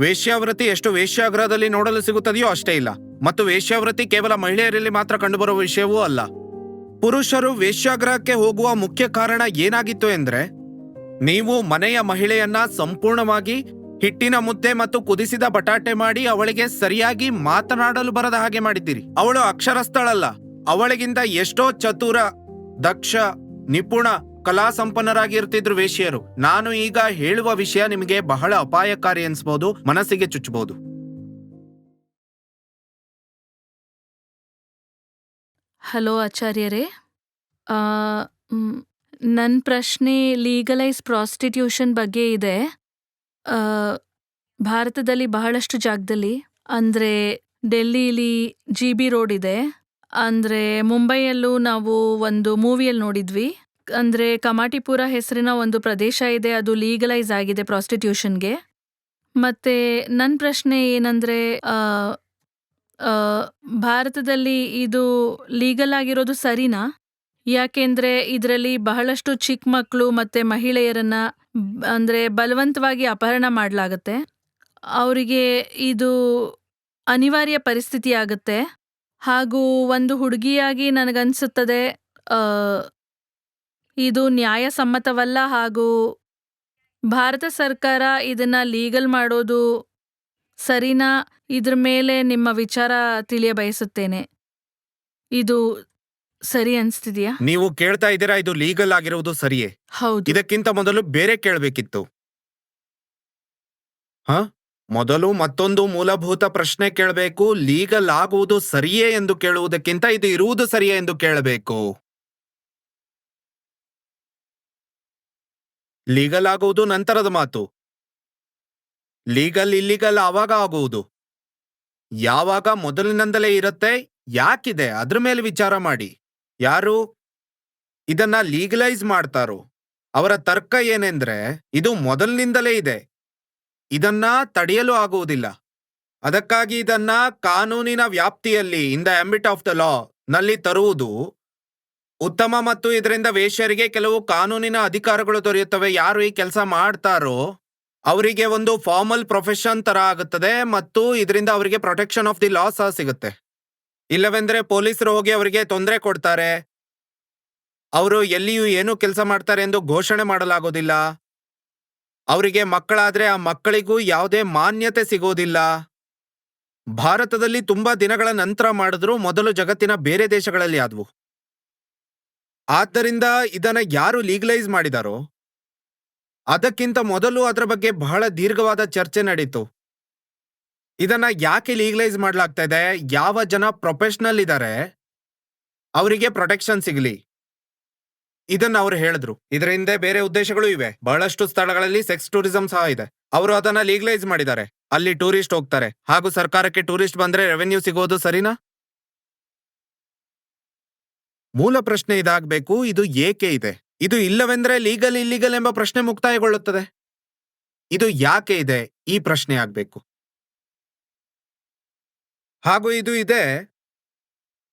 ವೇಶ್ಯಾವೃತ್ತಿ ಎಷ್ಟು ವೇಶ್ಯಾಗ್ರಹದಲ್ಲಿ ನೋಡಲು ಸಿಗುತ್ತದೆಯೋ ಅಷ್ಟೇ ಇಲ್ಲ. ಮತ್ತು ವೇಶ್ಯಾವೃತಿ ಕೇವಲ ಮಹಿಳೆಯರಲ್ಲಿ ಮಾತ್ರ ಕಂಡುಬರುವ ವಿಷಯವೂ ಅಲ್ಲ. ಪುರುಷರು ವೇಶ್ಯಾಗ್ರಹಕ್ಕೆ ಹೋಗುವ ಮುಖ್ಯ ಕಾರಣ ಏನಾಗಿತ್ತು ಎಂದ್ರೆ, ನೀವು ಮನೆಯ ಮಹಿಳೆಯನ್ನ ಸಂಪೂರ್ಣವಾಗಿ ಹಿಟ್ಟಿನ ಮುದ್ದೆ ಮತ್ತು ಕುದಿಸಿದ ಬಟಾಟೆ ಮಾಡಿ ಅವಳಿಗೆ ಸರಿಯಾಗಿ ಮಾತನಾಡಲು ಬರದ ಹಾಗೆ ಮಾಡಿದ್ದೀರಿ. ಅವಳು ಅಕ್ಷರಸ್ಥಳಲ್ಲ. ಅವಳಿಗಿಂತ ಎಷ್ಟೋ ಚತುರ, ದಕ್ಷ, ನಿಪುಣ ಕಲಾ ಸಂಪನ್ನರಾಗಿ ಇರ್ತಿದ್ರು ವೇಶ್ಯರು ನಾನು ಈಗ ಹೇಳುವ ವಿಷಯ ನಿಮಗೆ ಬಹಳ ಅಪಾಯಕಾರಿ ಅನ್ಸ್ಬಹುದು ಮನಸ್ಸಿಗೆ ಚುಚ್ಚಬಹುದು. ಹಲೋ ಆಚಾರ್ಯರೇ. ನನ್ನ ಪ್ರಶ್ನೆ ಲೀಗಲೈಸ್ ಪ್ರಾಸ್ಟಿಟ್ಯೂಷನ್ ಬಗ್ಗೆ ಇದೆ. ಭಾರತದಲ್ಲಿ ಬಹಳಷ್ಟು ಜಾಗದಲ್ಲಿ, ಅಂದರೆ ಡೆಲ್ಲಿಲಿ ಜಿ ಬಿ ರೋಡ್ ಇದೆ. ಅಂದರೆ ಮುಂಬೈಯಲ್ಲೂ ನಾವು ಒಂದು ಮೂವಿಯಲ್ಲಿ ನೋಡಿದ್ವಿ. ಅಂದರೆ ಕಮಾಟಿಪುರ ಹೆಸರಿನ ಒಂದು ಪ್ರದೇಶ ಇದೆ, ಅದು ಲೀಗಲೈಸ್ ಆಗಿದೆ ಪ್ರಾಸ್ಟಿಟ್ಯೂಷನ್ಗೆ ಮತ್ತು ನನ್ನ ಪ್ರಶ್ನೆ ಏನಂದರೆ ಭಾರತದಲ್ಲಿ ಇದು ಲೀಗಲ್ ಆಗಿರೋದು ಸರಿನಾ? ಯಾಕೆಂದ್ರೆ ಇದರಲ್ಲಿ ಬಹಳಷ್ಟು ಚಿಕ್ಕ ಮಕ್ಕಳು ಮತ್ತೆ ಮಹಿಳೆಯರನ್ನ, ಅಂದ್ರೆ ಬಲವಂತವಾಗಿ ಅಪಹರಣ ಮಾಡಲಾಗತ್ತೆ. ಅವರಿಗೆ ಇದು ಅನಿವಾರ್ಯ ಪರಿಸ್ಥಿತಿ ಆಗುತ್ತೆ. ಹಾಗೂ ಒಂದು ಹುಡುಗಿಯಾಗಿ ನನಗನ್ಸುತ್ತದೆ ಇದು ನ್ಯಾಯಸಮ್ಮತವಲ್ಲ ಹಾಗೂ ಭಾರತ ಸರ್ಕಾರ ಇದನ್ನ ಲೀಗಲ್ ಮಾಡೋದು ಸರಿನಾ? ಇದ್ರ ಮೇಲೆ ನಿಮ್ಮ ವಿಚಾರ ತಿಳಿಯ ಬಯಸುತ್ತೇನೆ ಇದು ಸರಿ ಅನ್ಸ್ತಿದ್ಯಾ? ನೀವು ಕೇಳ್ತಾ ಇದ್ದೀರಾ ಇದು ಲೀಗಲ್ ಆಗಿರುವುದು ಸರಿಯೇ? ಹೌದು. ಇದಕ್ಕಿಂತ ಮೊದಲು ಬೇರೆ ಕೇಳಬೇಕಿತ್ತು. ಹ? ಮೊದಲು ಮತ್ತೊಂದು ಮೂಲಭೂತ ಪ್ರಶ್ನೆ ಕೇಳಬೇಕು ಲೀಗಲ್ ಆಗುವುದು ಸರಿಯೇ ಎಂದು ಕೇಳುವುದಕ್ಕಿಂತ ಇದು ಇರುವುದು ಸರಿಯೇ ಎಂದು ಕೇಳಬೇಕು. ಲೀಗಲ್ ಆಗುವುದು ನಂತರದ ಮಾತು. ಲೀಗಲ್ ಇಲ್ಲಿಗಲ್ ಆವಾಗ ಆಗುವುದು. ಯಾವಾಗ ಮೊದಲಿನಿಂದಲೇ ಇರುತ್ತೆ, ಯಾಕಿದೆ ಅದ್ರ ಮೇಲೆ ವಿಚಾರ ಮಾಡಿ. ಯಾರು? ಇದನ್ನ ಲೀಗಲೈಸ್ ಮಾಡ್ತಾರೋ? ಅವರ ತರ್ಕ ಏನೆಂದ್ರೆ, ಇದು ಮೊದಲಿನಿಂದಲೇ ಇದೆ. ಇದನ್ನ ತಡೆಯಲು ಆಗುವುದಿಲ್ಲ. ಅದಕ್ಕಾಗಿ ಇದನ್ನ ಕಾನೂನಿನ ವ್ಯಾಪ್ತಿಯಲ್ಲಿ in the ambit of the law ನಲ್ಲಿ ತರುವುದು ಉತ್ತಮ ಮತ್ತು ಇದರಿಂದ ವೇಶ್ಯರಿಗೆ ಕೆಲವು ಕಾನೂನಿನ ಅಧಿಕಾರಗಳು ದೊರೆಯುತ್ತವೆ. ಯಾರು ಈ ಕೆಲಸ ಮಾಡ್ತಾರೋ ಅವರಿಗೆ ಒಂದು ಫಾರ್ಮಲ್ ಪ್ರೊಫೆಷನ್ ತರ ಆಗುತ್ತದೆ ಮತ್ತು ಇದರಿಂದ ಅವರಿಗೆ ಪ್ರೊಟೆಕ್ಷನ್ ಆಫ್ ದಿ ಲಾ ಸಹ ಸಿಗುತ್ತೆ. ಇಲ್ಲವೆಂದ್ರೆ ಪೊಲೀಸರು ಹೋಗಿ ಅವರಿಗೆ ತೊಂದರೆ ಕೊಡ್ತಾರೆ. ಅವರು ಎಲ್ಲಿಯೂ ಏನು ಕೆಲಸ ಮಾಡ್ತಾರೆ ಎಂದು ಘೋಷಣೆ ಮಾಡಲಾಗೋದಿಲ್ಲ. ಅವರಿಗೆ ಮಕ್ಕಳಾದ್ರೆ ಆ ಮಕ್ಕಳಿಗೂ ಯಾವುದೇ ಮಾನ್ಯತೆ ಸಿಗೋದಿಲ್ಲ. ಭಾರತದಲ್ಲಿ ತುಂಬಾ ದಿನಗಳ ನಂತರ ಮಾಡಿದ್ರು, ಮೊದಲು ಜಗತ್ತಿನ ಬೇರೆ ದೇಶಗಳಲ್ಲಿ ಆದ್ವು. ಆದ್ದರಿಂದ ಇದನ್ನ ಯಾರು ಲೀಗಲೈಸ್ ಮಾಡಿದಾರೋ, ಅದಕ್ಕಿಂತ ಮೊದಲು ಅದರ ಬಗ್ಗೆ ಬಹಳ ದೀರ್ಘವಾದ ಚರ್ಚೆ ನಡೀತು. ಇದನ್ನ ಯಾಕೆ ಲೀಗಲೈಸ್ ಮಾಡಲಾಗ್ತಾ ಇದೆ, ಯಾವ ಜನ ಪ್ರೊಫೆಷನಲ್ ಇದ್ದಾರೆ ಅವರಿಗೆ ಪ್ರೊಟೆಕ್ಷನ್ ಸಿಗಲಿ. ಇದನ್ನ ಅವ್ರು ಹೇಳಿದ್ರು. ಇದರ ಹಿಂದೆ ಬೇರೆ ಉದ್ದೇಶಗಳು ಇವೆ. ಬಹಳಷ್ಟು ಸ್ಥಳಗಳಲ್ಲಿ ಸೆಕ್ಸ್ ಟೂರಿಸಂ ಸಹ ಇದೆ. ಅವರು ಅದನ್ನ ಲೀಗಲೈಸ್ ಮಾಡಿದ್ದಾರೆ. ಅಲ್ಲಿ ಟೂರಿಸ್ಟ್ ಹೋಗ್ತಾರೆ. ಹಾಗೂ ಸರ್ಕಾರಕ್ಕೆ ಟೂರಿಸ್ಟ್ ಬಂದ್ರೆ ರೆವೆನ್ಯೂ ಸಿಗೋದು ಸರಿನಾ? ಮೂಲ ಪ್ರಶ್ನೆ ಇದಾಗಬೇಕು, ಇದು ಏಕೆ ಇದೆ? ಇದು ಇಲ್ಲವೆಂದ್ರೆ ಲೀಗಲ್ ಇಲ್ಲಿಗಲ್ ಎಂಬ ಪ್ರಶ್ನೆ ಮುಕ್ತಾಯಗೊಳ್ಳುತ್ತದೆ. ಇದು ಯಾಕೆ ಇದೆ? ಈ ಪ್ರಶ್ನೆ ಆಗಬೇಕು. ಹಾಗೂ ಇದು ಇದೆ,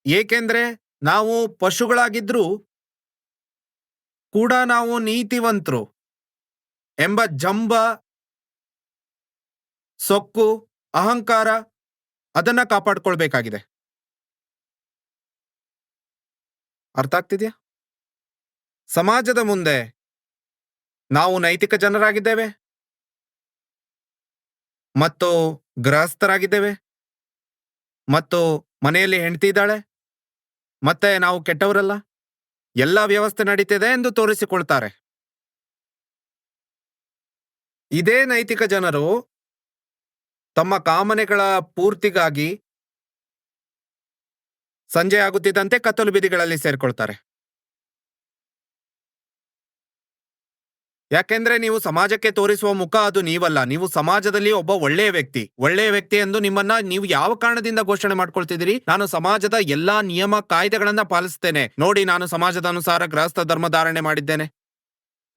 ಏಕೆಂದ್ರೆ ನಾವು ಪಶುಗಳಾಗಿದ್ರೂ ಕೂಡ ನಾವು ನೀತಿವಂತರು ಎಂಬ ಜಂಬ, ಸೊಕ್ಕು, ಅಹಂಕಾರ ಅದನ್ನ ಕಾಪಾಡ್ಕೊಳ್ಬೇಕಾಗಿದೆ. ಅರ್ಥ ಆಗ್ತಿದ್ಯಾ ಸಮಾಜದ ಮುಂದೆ ನಾವು ನೈತಿಕ ಜನರಾಗಿದ್ದೇವೆ. ಮತ್ತು ಗೃಹಸ್ಥರಾಗಿದ್ದೇವೆ. ಮತ್ತು ಮನೆಯಲ್ಲಿ ಹೆಂಡತಿ ಇದ್ದಾಳೆ. ಮತ್ತೆ ನಾವು ಕೆಟ್ಟವರಲ್ಲ. ಎಲ್ಲ ವ್ಯವಸ್ಥೆ ನಡೀತಿದೆ ಎಂದು ತೋರಿಸಿಕೊಳ್ತಾರೆ. ಇದೇ ನೈತಿಕ ಜನರು ತಮ್ಮ ಕಾಮನೆಗಳ ಪೂರ್ತಿಗಾಗಿ ಸಂಜೆ ಆಗುತ್ತಿದ್ದಂತೆ ಕತ್ತಲು ಬೀದಿಗಳಲ್ಲಿ ಸೇರಿಕೊಳ್ತಾರೆ. ಯಾಕೆಂದ್ರೆ ನೀವು ಸಮಾಜಕ್ಕೆ ತೋರಿಸುವ ಮುಖ ಅದು ನೀವಲ್ಲ. ನೀವು ಸಮಾಜದಲ್ಲಿ ಒಬ್ಬ ಒಳ್ಳೆಯ ವ್ಯಕ್ತಿ. ಒಳ್ಳೆಯ ವ್ಯಕ್ತಿ ಎಂದು ನಿಮ್ಮನ್ನ ನೀವು ಯಾವ ಕಾರಣದಿಂದ ಘೋಷಣೆ ಮಾಡ್ಕೊಳ್ತಿದ್ದೀರಿ? ನಾನು ಸಮಾಜದ ಎಲ್ಲಾ ನಿಯಮ, ಕಾಯ್ದೆಗಳನ್ನ ಪಾಲಿಸ್ತೇನೆ. ನೋಡಿ, ನಾನು ಸಮಾಜದ ಅನುಸಾರ ಗೃಹಸ್ಥ ಧರ್ಮ ಧಾರಣೆ ಮಾಡಿದ್ದೇನೆ.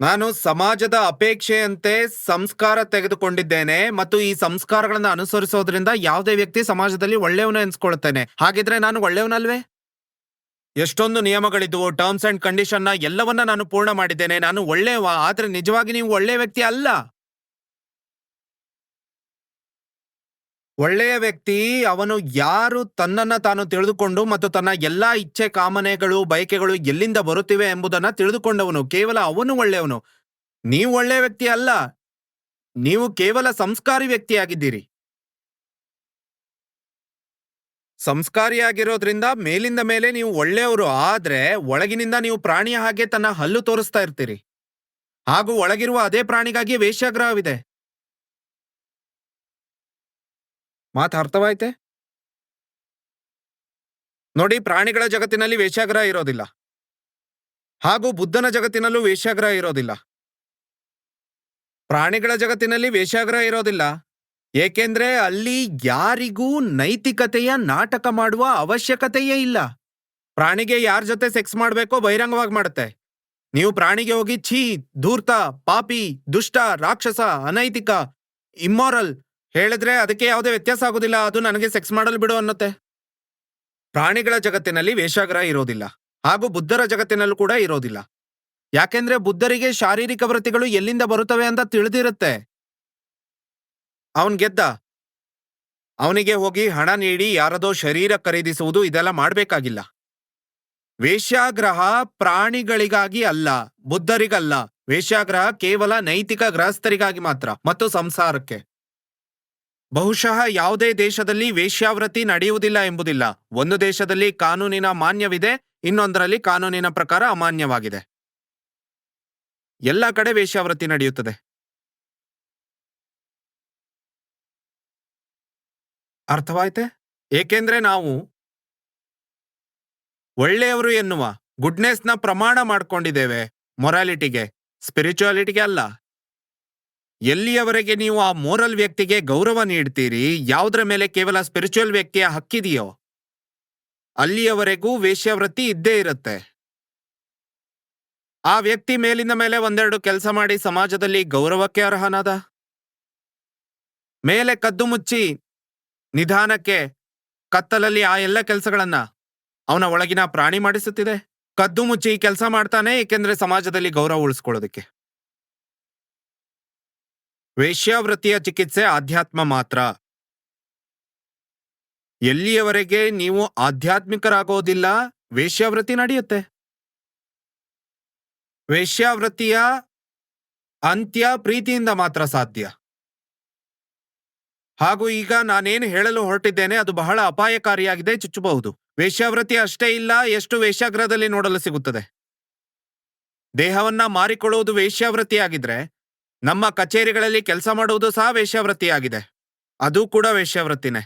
ನಾನು ಸಮಾಜದ ಅಪೇಕ್ಷೆಯಂತೆ ಸಂಸ್ಕಾರ ತೆಗೆದುಕೊಂಡಿದ್ದೇನೆ ಮತ್ತು ಈ ಸಂಸ್ಕಾರಗಳನ್ನು ಅನುಸರಿಸೋದ್ರಿಂದ ಯಾವುದೇ ವ್ಯಕ್ತಿ ಸಮಾಜದಲ್ಲಿ ಒಳ್ಳೆಯವನು ಎನ್ಸ್ಕೊಳ್ತೇನೆ. ಹಾಗಿದ್ರೆ ನಾನು ಒಳ್ಳೆಯವನಲ್ವೇ? ಎಷ್ಟೊಂದು ನಿಯಮಗಳಿದ್ವು ಟರ್ಮ್ಸ್ ಅಂಡ್ ಕಂಡೀಷನ್ನ ಎಲ್ಲವನ್ನ ನಾನು ಪೂರ್ಣ ಮಾಡಿದ್ದೇನೆ. ನಾನು ಒಳ್ಳೆಯವ, ಆದ್ರೆ ನಿಜವಾಗಿ ನೀವು ಒಳ್ಳೆಯ ವ್ಯಕ್ತಿ ಅಲ್ಲ. ಒಳ್ಳೆಯ ವ್ಯಕ್ತಿ, ಅವನು ಯಾರು ತನ್ನನ್ನ ತಾನು ತಿಳಿದುಕೊಂಡು ಮತ್ತು ತನ್ನ ಎಲ್ಲಾ ಇಚ್ಛೆ ಕಾಮನೆಗಳು, ಬಯಕೆಗಳು ಎಲ್ಲಿಂದ ಬರುತ್ತಿವೆ ಎಂಬುದನ್ನ ತಿಳಿದುಕೊಂಡವನು, ಕೇವಲ ಅವನು ಒಳ್ಳೆಯವನು. ನೀವು ಒಳ್ಳೆಯ ವ್ಯಕ್ತಿ ಅಲ್ಲ. ನೀವು ಕೇವಲ ಸಂಸ್ಕಾರಿ ವ್ಯಕ್ತಿಯಾಗಿದ್ದೀರಿ. ಸಂಸ್ಕಾರಿಯಾಗಿರೋದ್ರಿಂದ ಮೇಲಿಂದ ಮೇಲೆ ನೀವು ಒಳ್ಳೆಯವರು, ಆದ್ರೆ ಒಳಗಿನಿಂದ ನೀವು ಪ್ರಾಣಿಯ ಹಾಗೆ ತನ್ನ ಹಲ್ಲು ತೋರಿಸ್ತಾ ಇರ್ತೀರಿ. ಹಾಗೂ ಒಳಗಿರುವ ಅದೇ ಪ್ರಾಣಿಗಾಗಿ ವೇಶ್ಯಾಗ್ರಹವಿದೆ. ಮಾತು ಅರ್ಥವಾಯ್ತೆ? ನೋಡಿ, ಪ್ರಾಣಿಗಳ ಜಗತ್ತಿನಲ್ಲಿ ವೇಶ್ಯಾಗ್ರಹ ಇರೋದಿಲ್ಲ. ಹಾಗೂ ಬುದ್ಧನ ಜಗತ್ತಿನಲ್ಲೂ ವೇಶ್ಯಾಗ್ರಹ ಇರೋದಿಲ್ಲ. ಪ್ರಾಣಿಗಳ ಜಗತ್ತಿನಲ್ಲಿ ವೇಶ್ಯಾಗ್ರಹ ಇರೋದಿಲ್ಲ. ಏಕೆಂದ್ರೆ ಅಲ್ಲಿ ಯಾರಿಗೂ ನೈತಿಕತೆಯ ನಾಟಕ ಮಾಡುವ ಅವಶ್ಯಕತೆಯೇ ಇಲ್ಲ. ಪ್ರಾಣಿಗೆ ಯಾರ ಜೊತೆ ಸೆಕ್ಸ್ ಮಾಡಬೇಕೋ ಬಹಿರಂಗವಾಗಿ ಮಾಡುತ್ತೆ. ನೀವು ಪ್ರಾಣಿಗೆ ಹೋಗಿ ಛೀ, ಧೂರ್ತ, ಪಾಪಿ, ದುಷ್ಟ, ರಾಕ್ಷಸ, ಅನೈತಿಕ ಇಮ್ಮಾರಲ್ ಹೇಳಿದ್ರೆ ಅದಕ್ಕೆ ಯಾವುದೇ ವ್ಯತ್ಯಾಸ ಆಗೋದಿಲ್ಲ. ಅದು ನನಗೆ ಸೆಕ್ಸ್ ಮಾಡಲು ಬಿಡು ಅನ್ನತ್ತೆ. ಪ್ರಾಣಿಗಳ ಜಗತ್ತಿನಲ್ಲಿ ವೇಷಾಗ್ರಹ ಇರೋದಿಲ್ಲ. ಹಾಗೂ ಬುದ್ಧರ ಜಗತ್ತಿನಲ್ಲೂ ಕೂಡ ಇರೋದಿಲ್ಲ. ಯಾಕೆಂದ್ರೆ ಬುದ್ಧರಿಗೆ ಶಾರೀರಿಕ ವೃತ್ತಿಗಳು ಎಲ್ಲಿಂದ ಬರುತ್ತವೆ ಅಂತ ತಿಳಿದಿರುತ್ತೆ. ಅವನ್ ಗೆದ್ದ. ಅವನಿಗೆ ಹೋಗಿ ಹಣ ನೀಡಿ ಯಾರದೋ ಶರೀರ ಖರೀದಿಸುವುದು ಇದೆಲ್ಲ ಮಾಡಬೇಕಾಗಿಲ್ಲ. ವೇಶ್ಯಾಗ್ರಹ ಪ್ರಾಣಿಗಳಿಗಾಗಿ ಅಲ್ಲ, ಬುದ್ಧರಿಗಲ್ಲ. ವೇಶ್ಯಾಗ್ರಹ ಕೇವಲ ನೈತಿಕ ಗೃಹಸ್ಥರಿಗಾಗಿ ಮಾತ್ರ, ಮತ್ತು ಸಂಸಾರಕ್ಕೆ. ಬಹುಶಃ ಯಾವುದೇ ದೇಶದಲ್ಲಿ ವೇಶ್ಯಾವೃತ್ತಿ ನಡೆಯುವುದಿಲ್ಲ ಎಂಬುದಿಲ್ಲ. ಒಂದು ದೇಶದಲ್ಲಿ ಕಾನೂನಿನ ಮಾನ್ಯವಿದೆ, ಇನ್ನೊಂದರಲ್ಲಿ ಕಾನೂನಿನ ಪ್ರಕಾರ ಅಮಾನ್ಯವಾಗಿದೆ. ಎಲ್ಲ ಕಡೆ ವೇಶ್ಯಾವೃತ್ತಿ ನಡೆಯುತ್ತದೆ. ಅರ್ಥವಾಯ್ತೆ? ಏಕೆಂದ್ರೆ ನಾವು ಒಳ್ಳೆಯವರು ಎನ್ನುವ ಗುಡ್ನೆಸ್ನ ಪ್ರಮಾಣ ಮಾಡ್ಕೊಂಡಿದ್ದೇವೆ. ಮೊರಾಲಿಟಿಗೆ ಸ್ಪಿರಿಚುಯಾಲಿಟಿಗೆ ಅಲ್ಲ. ಎಲ್ಲಿಯವರೆಗೆ ನೀವು ಆ ಮೋರಲ್ ವ್ಯಕ್ತಿಗೆ ಗೌರವ ನೀಡ್ತೀರಿ? ಯಾವುದರ ಮೇಲೆ ಕೇವಲ ಸ್ಪಿರಿಚುವಲ್ ವ್ಯಕ್ತಿಯ ಹಕ್ಕಿದೆಯೋ? ಅಲ್ಲಿಯವರೆಗೂ ವೇಶ್ಯಾವೃತ್ತಿ ಇದ್ದೇ ಇರುತ್ತೆ. ಆ ವ್ಯಕ್ತಿ ಮೇಲಿನ ಮೇಲೆ ಒಂದೆರಡು ಕೆಲಸ ಮಾಡಿ ಸಮಾಜದಲ್ಲಿ ಗೌರವಕ್ಕೆ ಅರ್ಹನಾದ? ಮೇಲೆ ಕದ್ದು ಮುಚ್ಚಿ ನಿಧಾನಕ್ಕೆ ಕತ್ತಲಲ್ಲಿ ಆ ಎಲ್ಲ ಕೆಲಸಗಳನ್ನ ಅವನ ಒಳಗಿನ ಪ್ರಾಣಿ ಮಾಡಿಸುತ್ತಿದೆ. ಕದ್ದು ಮುಚ್ಚಿ ಕೆಲಸ ಮಾಡ್ತಾನೆ, ಏಕೆಂದ್ರೆ ಸಮಾಜದಲ್ಲಿ ಗೌರವ ಉಳಿಸ್ಕೊಳ್ಳೋದಕ್ಕೆ. ವೇಶ್ಯಾವೃತ್ತಿಯ ಚಿಕಿತ್ಸೆ ಆಧ್ಯಾತ್ಮ ಮಾತ್ರ. ಎಲ್ಲಿಯವರೆಗೆ ನೀವು ಆಧ್ಯಾತ್ಮಿಕರಾಗೋದಿಲ್ಲ, ವೇಶ್ಯಾವೃತ್ತಿ ನಡೆಯುತ್ತೆ. ವೇಶ್ಯಾವೃತ್ತಿಯ ಅಂತ್ಯ ಪ್ರೀತಿಯಿಂದ ಮಾತ್ರ ಸಾಧ್ಯ. ಹಾಗೂ ಈಗ ನಾನೇನು ಹೇಳಲು ಹೊರಟಿದ್ದೇನೆ, ಅದು ಬಹಳ ಅಪಾಯಕಾರಿಯಾಗಿದೆ, ಚುಚ್ಚಬಹುದು. ವೇಶ್ಯಾವೃತ್ತಿ ಅಷ್ಟೇ ಇಲ್ಲ, ಎಷ್ಟು ವೇಶ್ಯಾಗ್ರಹದಲ್ಲಿ ನೋಡಲು ಸಿಗುತ್ತದೆ. ದೇಹವನ್ನ ಮಾರಿಕೊಳ್ಳುವುದು ವೇಶ್ಯಾವೃತ್ತಿಯಾಗಿದ್ರೆ ನಮ್ಮ ಕಚೇರಿಗಳಲ್ಲಿ ಕೆಲಸ ಮಾಡುವುದು ಸಹ ವೇಶ್ಯಾವೃತ್ತಿಯಾಗಿದೆ. ಅದು ಕೂಡ ವೇಶ್ಯಾವೃತ್ತಿನೇ.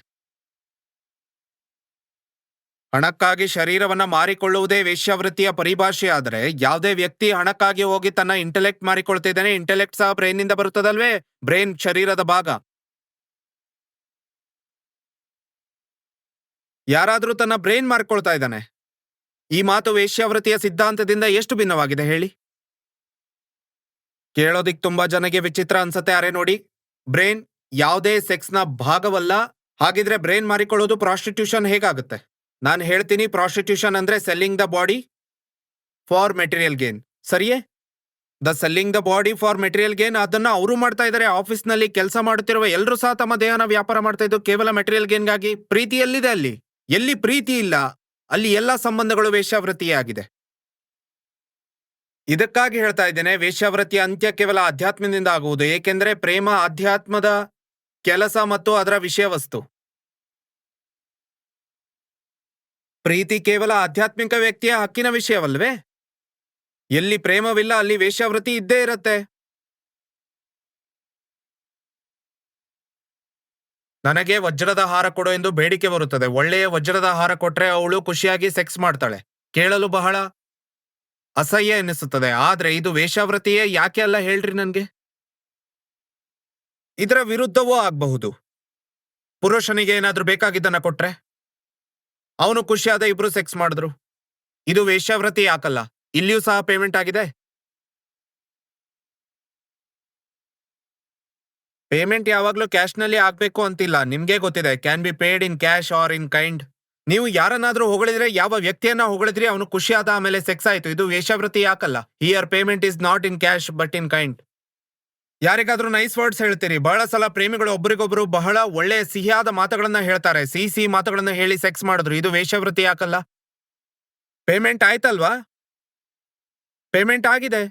ಹಣಕ್ಕಾಗಿ ಶರೀರವನ್ನು ಮಾರಿಕೊಳ್ಳುವುದೇ ವೇಶ್ಯಾವೃತ್ತಿಯ ಪರಿಭಾಷೆ ಆದರೆ ಯಾವುದೇ ವ್ಯಕ್ತಿ ಹಣಕ್ಕಾಗಿ ಹೋಗಿ ತನ್ನ ಇಂಟೆಲೆಕ್ಟ್ ಮಾರಿಕೊಳ್ತಿದ್ದಾನೆ ಇಂಟೆಲೆಕ್ಟ್ ಸಹ ಬ್ರೈನ್ನಿಂದ ಬರುತ್ತದಲ್ವೇ? ಬ್ರೈನ್ ಶರೀರದ ಭಾಗ. ಯಾರಾದರೂ ತನ್ನ ಬ್ರೈನ್ ಮಾರಿಕೊಳ್ತಾ ಇದ್ದಾನೆ. ಈ ಮಾತು ವೇಶ್ಯಾವೃತ್ತಿಯ ಸಿದ್ಧಾಂತದಿಂದ ಎಷ್ಟು ಭಿನ್ನವಾಗಿದೆ ಹೇಳಿ? ಕೇಳೋದಿಕ್ ತುಂಬಾ ಜನಗೆ ವಿಚಿತ್ರ ಅನ್ಸತ್ತೆ ಅರೆ ನೋಡಿ. ಬ್ರೈನ್ ಯಾವುದೇ ಸೆಕ್ಸ್ನ ಭಾಗವಲ್ಲ, ಹಾಗಿದ್ರೆ ಬ್ರೈನ್ ಮಾರಿಕೊಳ್ಳೋದು ಪ್ರಾಸ್ಟಿಟ್ಯೂಷನ್ ಹೇಗಾಗುತ್ತೆ? ನಾನು ಹೇಳ್ತೀನಿ ಪ್ರಾಸ್ಟಿಟ್ಯೂಷನ್ ಅಂದ್ರೆ selling the body for material gain. ಸರಿಯೇ? The selling the body for material gain ಅದನ್ನ ಅವರು ಮಾಡ್ತಾ ಇದ್ದಾರೆ ಆಫೀಸ್ನಲ್ಲಿ ಕೆಲಸ ಮಾಡುತ್ತಿರುವ ಎಲ್ಲರೂ ಸಹ ತಮ್ಮ ದೇಹನ ವ್ಯಾಪಾರ ಮಾಡ್ತಾ ಇದ್ದು ಕೇವಲ ಮೆಟೀರಿಯಲ್ ಗೇನ್ಗಾಗಿ. ಪ್ರೀತಿ ಎಲ್ಲಿದೆ ಅಲ್ಲಿ? ಎಲ್ಲಿ ಪ್ರೀತಿ ಇಲ್ಲ? ಅಲ್ಲಿ ಎಲ್ಲ ಸಂಬಂಧಗಳು ವೇಶ್ಯಾವೃತ್ತಿಯೇ ಆಗಿದೆ. ಇದಕ್ಕಾಗಿ ಹೇಳ್ತಾ ಇದ್ದೇನೆ ವೇಶ್ಯಾವೃತ್ತಿಯ ಅಂತ್ಯ ಕೇವಲ ಅಧ್ಯಾತ್ಮದಿಂದ ಆಗುವುದು, ಏಕೆಂದರೆ ಪ್ರೇಮ ಅಧ್ಯಾತ್ಮದ ಕೆಲಸ ಮತ್ತು ಅದರ ವಿಷಯ ವಸ್ತು. ಪ್ರೀತಿ ಕೇವಲ ಆಧ್ಯಾತ್ಮಿಕ ವ್ಯಕ್ತಿಯ ಹಕ್ಕಿನ ವಿಷಯವಲ್ವೇ? ಎಲ್ಲಿ ಪ್ರೇಮವಿಲ್ಲ, ಅಲ್ಲಿ ವೇಶ್ಯಾವೃತ್ತಿ ಇದ್ದೇ ಇರತ್ತೆ. ನನಗೆ ವಜ್ರದ ಹಾರ ಕೊಡು ಎಂದು ಬೇಡಿಕೆ ಬರುತ್ತದೆ. ಒಳ್ಳೆಯ ವಜ್ರದ ಹಾರ ಕೊಟ್ರೆ ಅವಳು ಖುಷಿಯಾಗಿ ಸೆಕ್ಸ್ ಮಾಡ್ತಾಳೆ. ಕೇಳಲು ಬಹಳ ಅಸಹ್ಯ ಎನಿಸುತ್ತದೆ. ಆದ್ರೆ ಇದು ವೇಷಾವೃತಿಯೇ ಯಾಕೆ ಅಲ್ಲ ಹೇಳ್ರಿ ನನ್ಗೆ? ಇದರ ವಿರುದ್ಧವೂ ಆಗಬಹುದು. ಪುರುಷನಿಗೆ ಏನಾದರೂ ಬೇಕಾಗಿದ್ದನ್ನ ಕೊಟ್ರೆ? ಅವನು ಖುಷಿಯಾದ ಇಬ್ರು ಸೆಕ್ಸ್ ಮಾಡಿದ್ರು. ಇದು ವೇಶ್ಯಾವೃತ್ತಿ ಯಾಕಲ್ಲ? ಇಲ್ಲಿಯೂ ಸಹ ಪೇಮೆಂಟ್ ಆಗಿದೆ? ಪೇಮೆಂಟ್ ಯಾವಾಗ್ಲೂ ಕ್ಯಾಶ್ನಲ್ಲಿ ಆಗ್ಬೇಕು ಅಂತಿಲ್ಲ. ನಿಮ್ಗೆ ಗೊತ್ತಿದೆ. Can be paid in cash or in kind ನೀವು ಯಾರನ್ನಾದ್ರೂ ಹೊಗಳಿದ್ರೆ, ಯಾವ ವ್ಯಕ್ತಿಯನ್ನ ಹೊಗಳಿದ್ರಿ, ಅವನು ಖುಷಿ ಆದ ಆಮೇಲೆ ಸೆಕ್ಸ್ ಆಯ್ತು. ಇದು ವೇಷಾವೃತ್ತಿ ಯಾಕಲ್ಲ? Here payment is not in cash but in kind ಯಾರಿಗಾದ್ರೂ ನೈಸ್ ವರ್ಡ್ಸ್ ಹೇಳ್ತೀರಿ. ಬಹಳ ಸಲ ಪ್ರೇಮಿಗಳು ಒಬ್ಬರಿಗೊಬ್ರು ಬಹಳ ಒಳ್ಳೆ ಸಿಹಿಯಾದ ಮಾತುಗಳನ್ನ ಹೇಳ್ತಾರೆ. ಸಿಹಿ ಸಿ ಮಾತುಗಳನ್ನ ಹೇಳಿ ಸೆಕ್ಸ್ ಮಾಡಿದ್ರು. ಇದು ವೇಷವೃತ್ತಿ ಯಾಕಲ್ಲ? ಪೇಮೆಂಟ್ ಆಯ್ತಲ್ವಾ? ಪೇಮೆಂಟ್ ಆಗಿದೆ.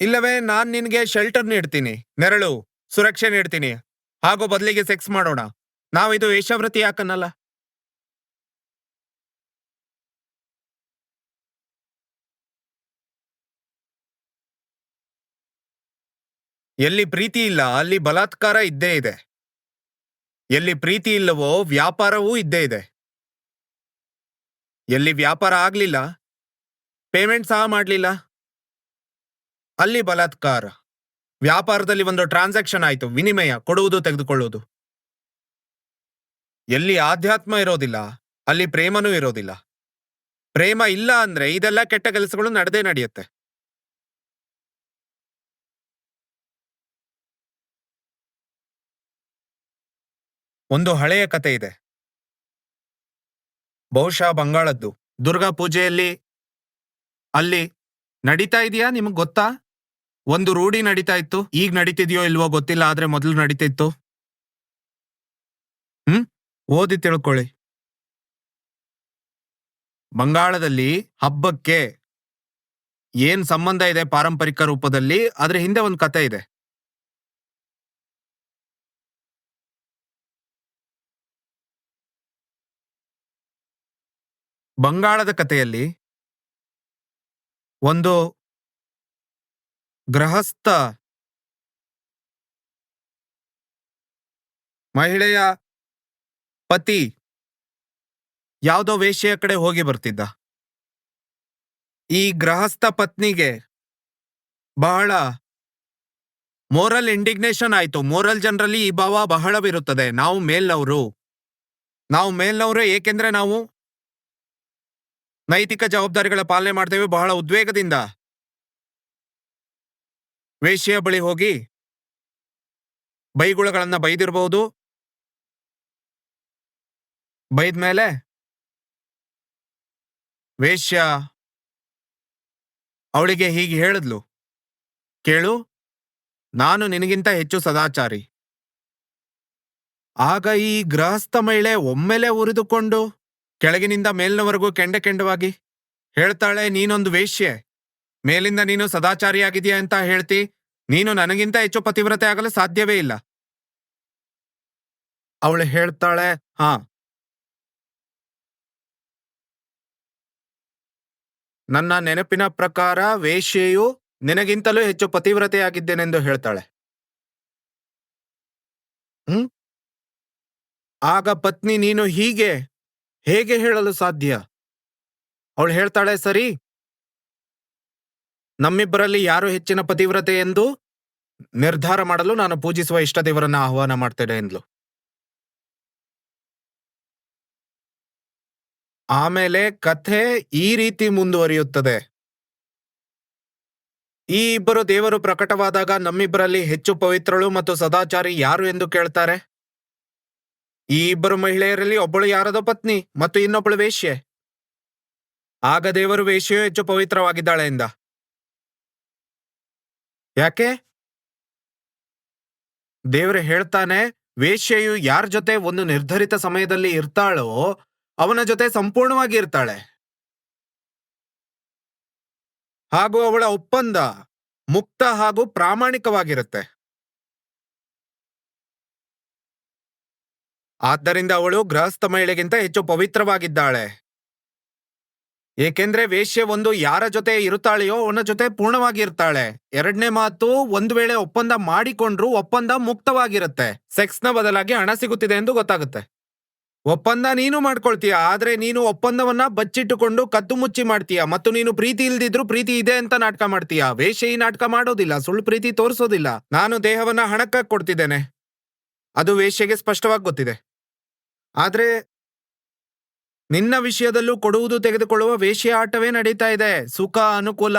ಇಲ್ಲವೇ, ನಾನು ನಿನಗೆ ಶೆಲ್ಟರ್ ನೀಡ್ತೀನಿ. ನೆರಳು, ಸುರಕ್ಷೆ ನೀಡ್ತೀನಿ. ಹಾಗೂ ಬದಲಿಗೆ ಸೆಕ್ಸ್ ಮಾಡೋಣ. ನಾವು ಇದು ವೇಷವೃತ್ತಿ ಯಾಕನ್ನಲ್ಲ? ಎಲ್ಲಿ ಪ್ರೀತಿ ಇಲ್ಲ, ಅಲ್ಲಿ ಬಲಾತ್ಕಾರ ಇದ್ದೇ ಇದೆ. ಎಲ್ಲಿ ಪ್ರೀತಿ ಇಲ್ಲವೋ, ವ್ಯಾಪಾರವೂ ಇದ್ದೇ ಇದೆ. ಎಲ್ಲಿ ವ್ಯಾಪಾರ ಆಗ್ಲಿಲ್ಲ ಪೇಮೆಂಟ್ ಸಹ ಮಾಡಲಿಲ್ಲ. ಅಲ್ಲಿ ಬಲಾತ್ಕಾರ. ವ್ಯಾಪಾರದಲ್ಲಿ ಒಂದು ಟ್ರಾನ್ಸಾಕ್ಷನ್ ಆಯ್ತು, ವಿನಿಮಯ, ಕೊಡುವುದು ತೆಗೆದುಕೊಳ್ಳುವುದು. ಎಲ್ಲಿ ಆಧ್ಯಾತ್ಮ ಇರೋದಿಲ್ಲ, ಅಲ್ಲಿ ಪ್ರೇಮನೂ ಇರೋದಿಲ್ಲ. ಪ್ರೇಮ ಇಲ್ಲ ಅಂದ್ರೆ ಇದೆಲ್ಲ ಕೆಟ್ಟ ಕೆಲಸಗಳು ನಡೆದೇ ನಡೆಯುತ್ತೆ. ಒಂದು ಹಳೆಯ ಕತೆ ಇದೆ. ಬಹುಶಃ ಬಂಗಾಳದ್ದು. ದುರ್ಗಾ ಪೂಜೆಯಲ್ಲಿ ಅಲ್ಲಿ ನಡೀತಾ ಇದೆಯಾ ನಿಮಗೆ ಗೊತ್ತಾ? ಒಂದು ರೂಢಿ ನಡೀತಾ ಇತ್ತು ಈಗ ನಡೀತಿದ್ಯೋ ಇಲ್ವೋ ಗೊತ್ತಿಲ್ಲ, ಆದ್ರೆ ಮೊದಲು ನಡೀತಿತ್ತು. ಹ್ಮ್? ಓದಿ ತಿಳ್ಕೊಳ್ಳಿ. ಬಂಗಾಳದಲ್ಲಿ ಹಬ್ಬಕ್ಕೆ ಏನ್ ಸಂಬಂಧ ಇದೆ ಪಾರಂಪರಿಕ ರೂಪದಲ್ಲಿ? ಅದ್ರ ಹಿಂದೆ ಒಂದು ಕತೆ ಇದೆ. ಬಂಗಾಳದ ಕಥೆಯಲ್ಲಿ ಒಂದು ಗೃಹಸ್ಥ. ಮಹಿಳೆಯ ಪತಿ. ಯಾವುದೋ ವೇಷ್ಯ ಕಡೆ ಹೋಗಿ ಬರ್ತಿದ್ದ. ಈ ಗೃಹಸ್ಥ ಪತ್ನಿಗೆ ಬಹಳ ಮೋರಲ್ ಇಂಡಿಗ್ನೇಷನ್ ಆಯ್ತು. ಮೋರಲ್ ಜನರಲ್ಲಿ ಈ ಭಾವ ಬಹಳವಿರುತ್ತದೆ. ನಾವು ಮೇಲ್ನವರು. ನಾವು ಮೇಲ್ನವರು ಏಕೆಂದ್ರೆ ನಾವು ನೈತಿಕ ಜವಾಬ್ದಾರಿಗಳ ಪಾಲನೆ ಮಾಡ್ತೇವೆ ಬಹಳ ಉದ್ವೇಗದಿಂದ. ವೇಶ್ಯೆಯ ಬಳಿ ಹೋಗಿ ಬೈಗುಳಗಳನ್ನ ಬೈದಿರಬಹುದು ಬೈದ್ಮೇಲೆ ವೇಶ್ಯ ಅವಳಿಗೆ ಹೀಗೆ ಹೇಳಿದ್ಲು, ಕೇಳು, ನಾನು ನಿನಗಿಂತ ಹೆಚ್ಚು ಸದಾಚಾರಿ. ಆಗ ಈ ಗೃಹಸ್ಥ ಮಹಿಳೆ ಒಮ್ಮೆಲೆ ಉರಿದುಕೊಂಡು ಕೆಳಗಿನಿಂದ ಮೇಲಿನವರೆಗೂ ಕೆಂಡ ಕೆಂಡವಾಗಿ ಹೇಳ್ತಾಳೆ, ನೀನೊಂದು ವೇಶ್ಯೆ. ಮೇಲಿಂದ ನೀನು ಸದಾಚಾರಿಯಾಗಿದೆಯಾ ಅಂತ ಹೇಳ್ತಿ, ನೀನು ನನಗಿಂತ ಹೆಚ್ಚು ಪತಿವ್ರತೆ ಆಗಲು ಸಾಧ್ಯವೇ ಇಲ್ಲ. ಅವಳು ಹೇಳ್ತಾಳೆ, ಹಾ. ನನ್ನ ನೆನಪಿನ ಪ್ರಕಾರ ವೇಶ್ಯೆಯು ನಿನಗಿಂತಲೂ ಹೆಚ್ಚು ಪತಿವ್ರತೆಯಾಗಿದ್ದೇನೆಂದು ಹೇಳ್ತಾಳೆ. ಹ್ಮ್? ಆಗ ಪತ್ನಿ ನೀನು ಹೀಗೆ, ಹೇಗೆ ಹೇಳಲು ಸಾಧ್ಯ? ಅವಳು ಹೇಳ್ತಾಳೆ, ಸರಿ ನಮ್ಮಿಬ್ಬರಲ್ಲಿ ಯಾರು ಹೆಚ್ಚಿನ ಪತಿವ್ರತೆ ಎಂದು ನಿರ್ಧಾರ ಮಾಡಲು ನಾನು ಪೂಜಿಸುವ ಇಷ್ಟ ದೇವರನ್ನ ಆಹ್ವಾನ ಮಾಡ್ತೇನೆ ಎಂದ್ಲು. ಆಮೇಲೆ ಕಥೆ ಈ ರೀತಿ ಮುಂದುವರಿಯುತ್ತದೆ. ಈ ಇಬ್ಬರು ದೇವರು ಪ್ರಕಟವಾದಾಗ ನಮ್ಮಿಬ್ಬರಲ್ಲಿ ಹೆಚ್ಚು ಪವಿತ್ರಳು ಮತ್ತು ಸದಾಚಾರಿ ಯಾರು ಎಂದು ಕೇಳ್ತಾರೆ? ಈ ಇಬ್ಬರು ಮಹಿಳೆಯರಲ್ಲಿ ಒಬ್ಬಳು ಯಾರದೋ ಪತ್ನಿ ಮತ್ತು ಇನ್ನೊಬ್ಬಳು ವೇಶ್ಯೆ. ಆಗ ದೇವರು ವೇಶ್ಯೆಯು ಹೆಚ್ಚು ಪವಿತ್ರವಾಗಿದ್ದಾಳೆ ಎಂದ. ಯಾಕೆ? ದೇವರು ಹೇಳ್ತಾನೆ, ವೇಶ್ಯೆಯು ಯಾರ ಜೊತೆ ಒಂದು ನಿರ್ಧರಿತ ಸಮಯದಲ್ಲಿ ಇರ್ತಾಳೋ ಅವನ ಜೊತೆ ಸಂಪೂರ್ಣವಾಗಿ ಇರ್ತಾಳೆ. ಹಾಗೂ ಅವಳ ಒಪ್ಪಂದ ಮುಕ್ತ ಹಾಗೂ ಪ್ರಾಮಾಣಿಕವಾಗಿರುತ್ತೆ. ಆದ್ದರಿಂದ ಅವಳು ಗೃಹಸ್ಥ ಮಹಿಳೆಗಿಂತ ಹೆಚ್ಚು ಪವಿತ್ರವಾಗಿದ್ದಾಳೆ. ಏಕೆಂದ್ರೆ ವೇಶ್ಯೆ ಒಂದು ಯಾರ ಜೊತೆ ಇರುತ್ತಾಳೆಯೋ ಅವನ ಜೊತೆ ಪೂರ್ಣವಾಗಿ ಇರ್ತಾಳೆ. ಎರಡನೇ ಮಾತು, ಒಂದು ವೇಳೆ ಒಪ್ಪಂದ ಮಾಡಿಕೊಂಡ್ರು ಒಪ್ಪಂದ ಮುಕ್ತವಾಗಿರುತ್ತೆ. ಸೆಕ್ಸ್ ಬದಲಾಗಿ ಹಣ ಸಿಗುತ್ತಿದೆ ಎಂದು ಗೊತ್ತಾಗುತ್ತೆ. ಒಪ್ಪಂದ ನೀನು ಮಾಡ್ಕೊಳ್ತೀಯ, ಆದ್ರೆ ನೀನು ಒಪ್ಪಂದವನ್ನ ಬಚ್ಚಿಟ್ಟುಕೊಂಡು ಕದ್ದು ಮುಚ್ಚಿ ಮಾಡ್ತೀಯ ಮತ್ತು ನೀನು ಪ್ರೀತಿ ಇಲ್ದಿದ್ರು ಪ್ರೀತಿ ಇದೆ ಅಂತ ನಾಟಕ ಮಾಡ್ತೀಯ. ವೇಷ ಈ ನಾಟಕ ಮಾಡೋದಿಲ್ಲ, ಸುಳ್ಳು ಪ್ರೀತಿ ತೋರಿಸೋದಿಲ್ಲ. ನಾನು ದೇಹವನ್ನ ಹಣಕ್ಕಾಗಿ ಕೊಡ್ತಿದ್ದೇನೆ. ಅದು ವೇಶ್ಯೆಗೆ ಸ್ಪಷ್ಟವಾಗಿ ಗೊತ್ತಿದೆ. ಆದ್ರೆ ನಿನ್ನ ವಿಷಯದಲ್ಲೂ ಕೊಡುವುದು ತೆಗೆದುಕೊಳ್ಳುವ ವೇಷ್ಯ ಆಟವೇ ನಡೀತಾ ಇದೆ. ಸುಖ, ಅನುಕೂಲ,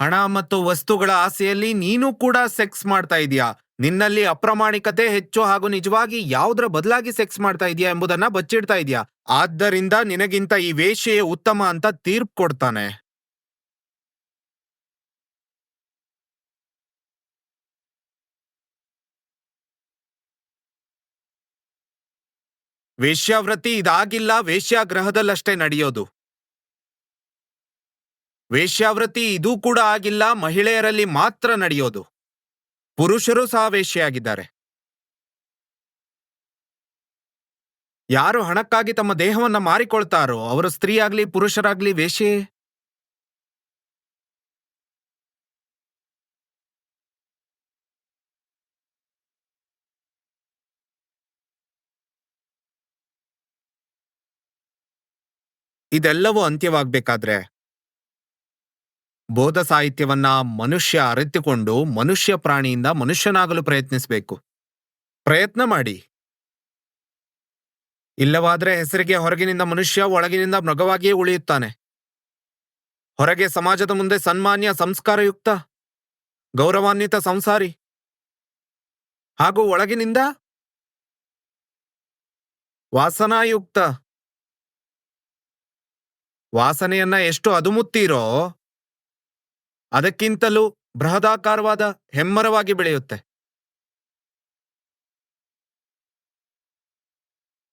ಹಣ ಮತ್ತು ವಸ್ತುಗಳ ಆಸೆಯಲ್ಲಿ ನೀನು ಕೂಡ ಸೆಕ್ಸ್ ಮಾಡ್ತಾ ಇದೀಯಾ? ನಿನ್ನಲ್ಲಿ ಅಪ್ರಾಮಾಣಿಕತೆ ಹೆಚ್ಚು ಹಾಗೂ ನಿಜವಾಗಿ ಯಾವುದರ ಬದಲಾಗಿ ಸೆಕ್ಸ್ ಮಾಡ್ತಾ ಇದೀಯಾ ಎಂಬುದನ್ನ ಬಚ್ಚಿಡ್ತಾ ಇದೀಯಾ? ಆದ್ದರಿಂದ ನಿನಗಿಂತ ಈ ವೇಶ್ಯೆಯೇ ಉತ್ತಮ ಅಂತ ತೀರ್ಪು ಕೊಡ್ತಾನೆ. ವೇಶ್ಯಾವೃತ್ತಿ ಇದಾಗಿಲ್ಲ, ವೇಶ್ಯಾಗ್ರಹದಲ್ಲಷ್ಟೇ ನಡೆಯೋದು. ವೇಶ್ಯಾವೃತ್ತಿ ಇದೂ ಕೂಡ ಆಗಿಲ್ಲ, ಮಹಿಳೆಯರಲ್ಲಿ ಮಾತ್ರ ನಡೆಯೋದು. ಪುರುಷರು ಸಹ ವೇಶ್ಯಾಗಿದ್ದಾರೆ ಯಾರು ಹಣಕ್ಕಾಗಿ ತಮ್ಮ ದೇಹವನ್ನ ಮಾರಿಕೊಳ್ತಾರೋ, ಅವರು ಸ್ತ್ರೀಯಾಗ್ಲಿ ಪುರುಷರಾಗ್ಲಿ ವೇಶ್ಯೆ? ಇದೆಲ್ಲವೂ ಅಂತ್ಯವಾಗಬೇಕಾದ್ರೆ ಬೋಧ ಸಾಹಿತ್ಯವನ್ನ ಮನುಷ್ಯ ಅರಿತುಕೊಂಡು ಮನುಷ್ಯ ಪ್ರಾಣಿಯಿಂದ ಮನುಷ್ಯನಾಗಲು ಪ್ರಯತ್ನಿಸಬೇಕು. ಪ್ರಯತ್ನ ಮಾಡಿ. ಇಲ್ಲವಾದ್ರೆ ಹೆಸರಿಗೆ ಹೊರಗಿನಿಂದ ಮನುಷ್ಯ ಒಳಗಿನಿಂದ ಮೃಗವಾಗಿಯೇ ಉಳಿಯುತ್ತಾನೆ. ಹೊರಗೆ ಸಮಾಜದ ಮುಂದೆ ಸನ್ಮಾನ್ಯ, ಸಂಸ್ಕಾರಯುಕ್ತ, ಗೌರವಾನ್ವಿತ ಸಂಸಾರಿ. ಹಾಗೂ ಒಳಗಿನಿಂದ ವಾಸನಾಯುಕ್ತ. ವಾಸನೆಯನ್ನ ಎಷ್ಟು ಅದುಮುತ್ತೀರೋ ಅದಕ್ಕಿಂತಲೂ ಬೃಹದಾಕಾರವಾದ ಹೆಮ್ಮರವಾಗಿ ಬೆಳೆಯುತ್ತೆ.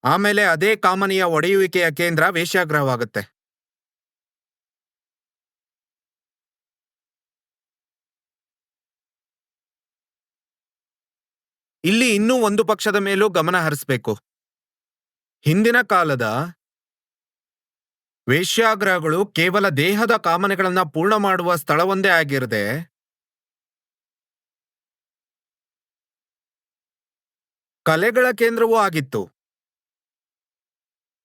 ಆಮೇಲೆ ಅದೇ ಕಾಮನೆಯ ಒಡೆಯುವಿಕೆಯ ಕೇಂದ್ರ ವೇಶ್ಯಾಗ್ರಹವಾಗುತ್ತೆ. ಇಲ್ಲಿ ಇನ್ನೂ ಒಂದು ಪಕ್ಷದ ಮೇಲೂ ಗಮನ ಹರಿಸಬೇಕು. ಹಿಂದಿನ ಕಾಲದ ವೇಶ್ಯಾಗ್ರಹಗಳು ಕೇವಲ ದೇಹದ ಕಾಮನೆಗಳನ್ನ ಪೂರ್ಣ ಮಾಡುವ ಸ್ಥಳವೊಂದೇ ಆಗಿರದೆ ಕಲೆಗಳ ಕೇಂದ್ರವೂ ಆಗಿತ್ತು.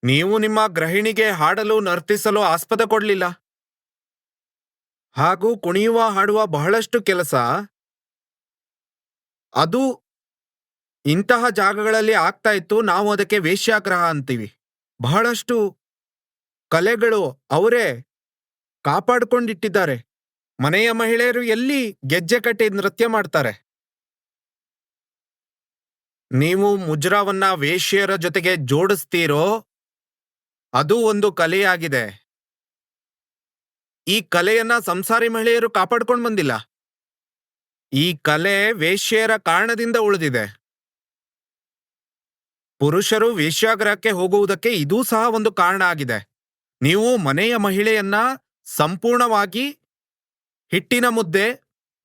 ನೀವು ನಿಮ್ಮ ಗೃಹಿಣಿಗೆ ಹಾಡಲು ನರ್ತಿಸಲು ಆಸ್ಪದ ಕೊಡಲಿಲ್ಲ. ಹಾಗೂ ಕುಣಿಯುವ ಹಾಡುವ ಬಹಳಷ್ಟು ಕೆಲಸ ಅದು ಇಂತಹ ಜಾಗಗಳಲ್ಲಿ ಆಗ್ತಾ ಇತ್ತು, ನಾವು ಅದಕ್ಕೆ ವೇಶ್ಯಾಗ್ರಹ ಅಂತೀವಿ. ಬಹಳಷ್ಟು ಕಲೆಗಳು ಅವರೇ ಕಾಪಾಡ್ಕೊಂಡಿಟ್ಟಿದ್ದಾರೆ. ಮನೆಯ ಮಹಿಳೆಯರು ಎಲ್ಲಿ ಗೆಜ್ಜೆ ಕಟ್ಟಿ ನೃತ್ಯ ಮಾಡ್ತಾರೆ? ನೀವು ಮುಜ್ರಾವನ್ನ ವೇಶ್ಯರ ಜೊತೆಗೆ ಜೋಡಿಸ್ತೀರೋ? ಅದು ಒಂದು ಕಲೆಯಾಗಿದೆ. ಈ ಕಲೆಯನ್ನ ಸಂಸಾರಿ ಮಹಿಳೆಯರು ಕಾಪಾಡ್ಕೊಂಡು ಬಂದಿಲ್ಲ. ಈ ಕಲೆ ವೇಶ್ಯೆಯರ ಕಾರಣದಿಂದ ಉಳಿದಿದೆ. ಪುರುಷರು ವೇಶ್ಯಾಗ್ರಹಕ್ಕೆ ಹೋಗುವುದಕ್ಕೆ ಇದೂ ಸಹ ಒಂದು ಕಾರಣ ಆಗಿದೆ. ನೀವು ಮನೆಯ ಮಹಿಳೆಯನ್ನ ಸಂಪೂರ್ಣವಾಗಿ ಹಿಟ್ಟಿನ ಮುದ್ದೆ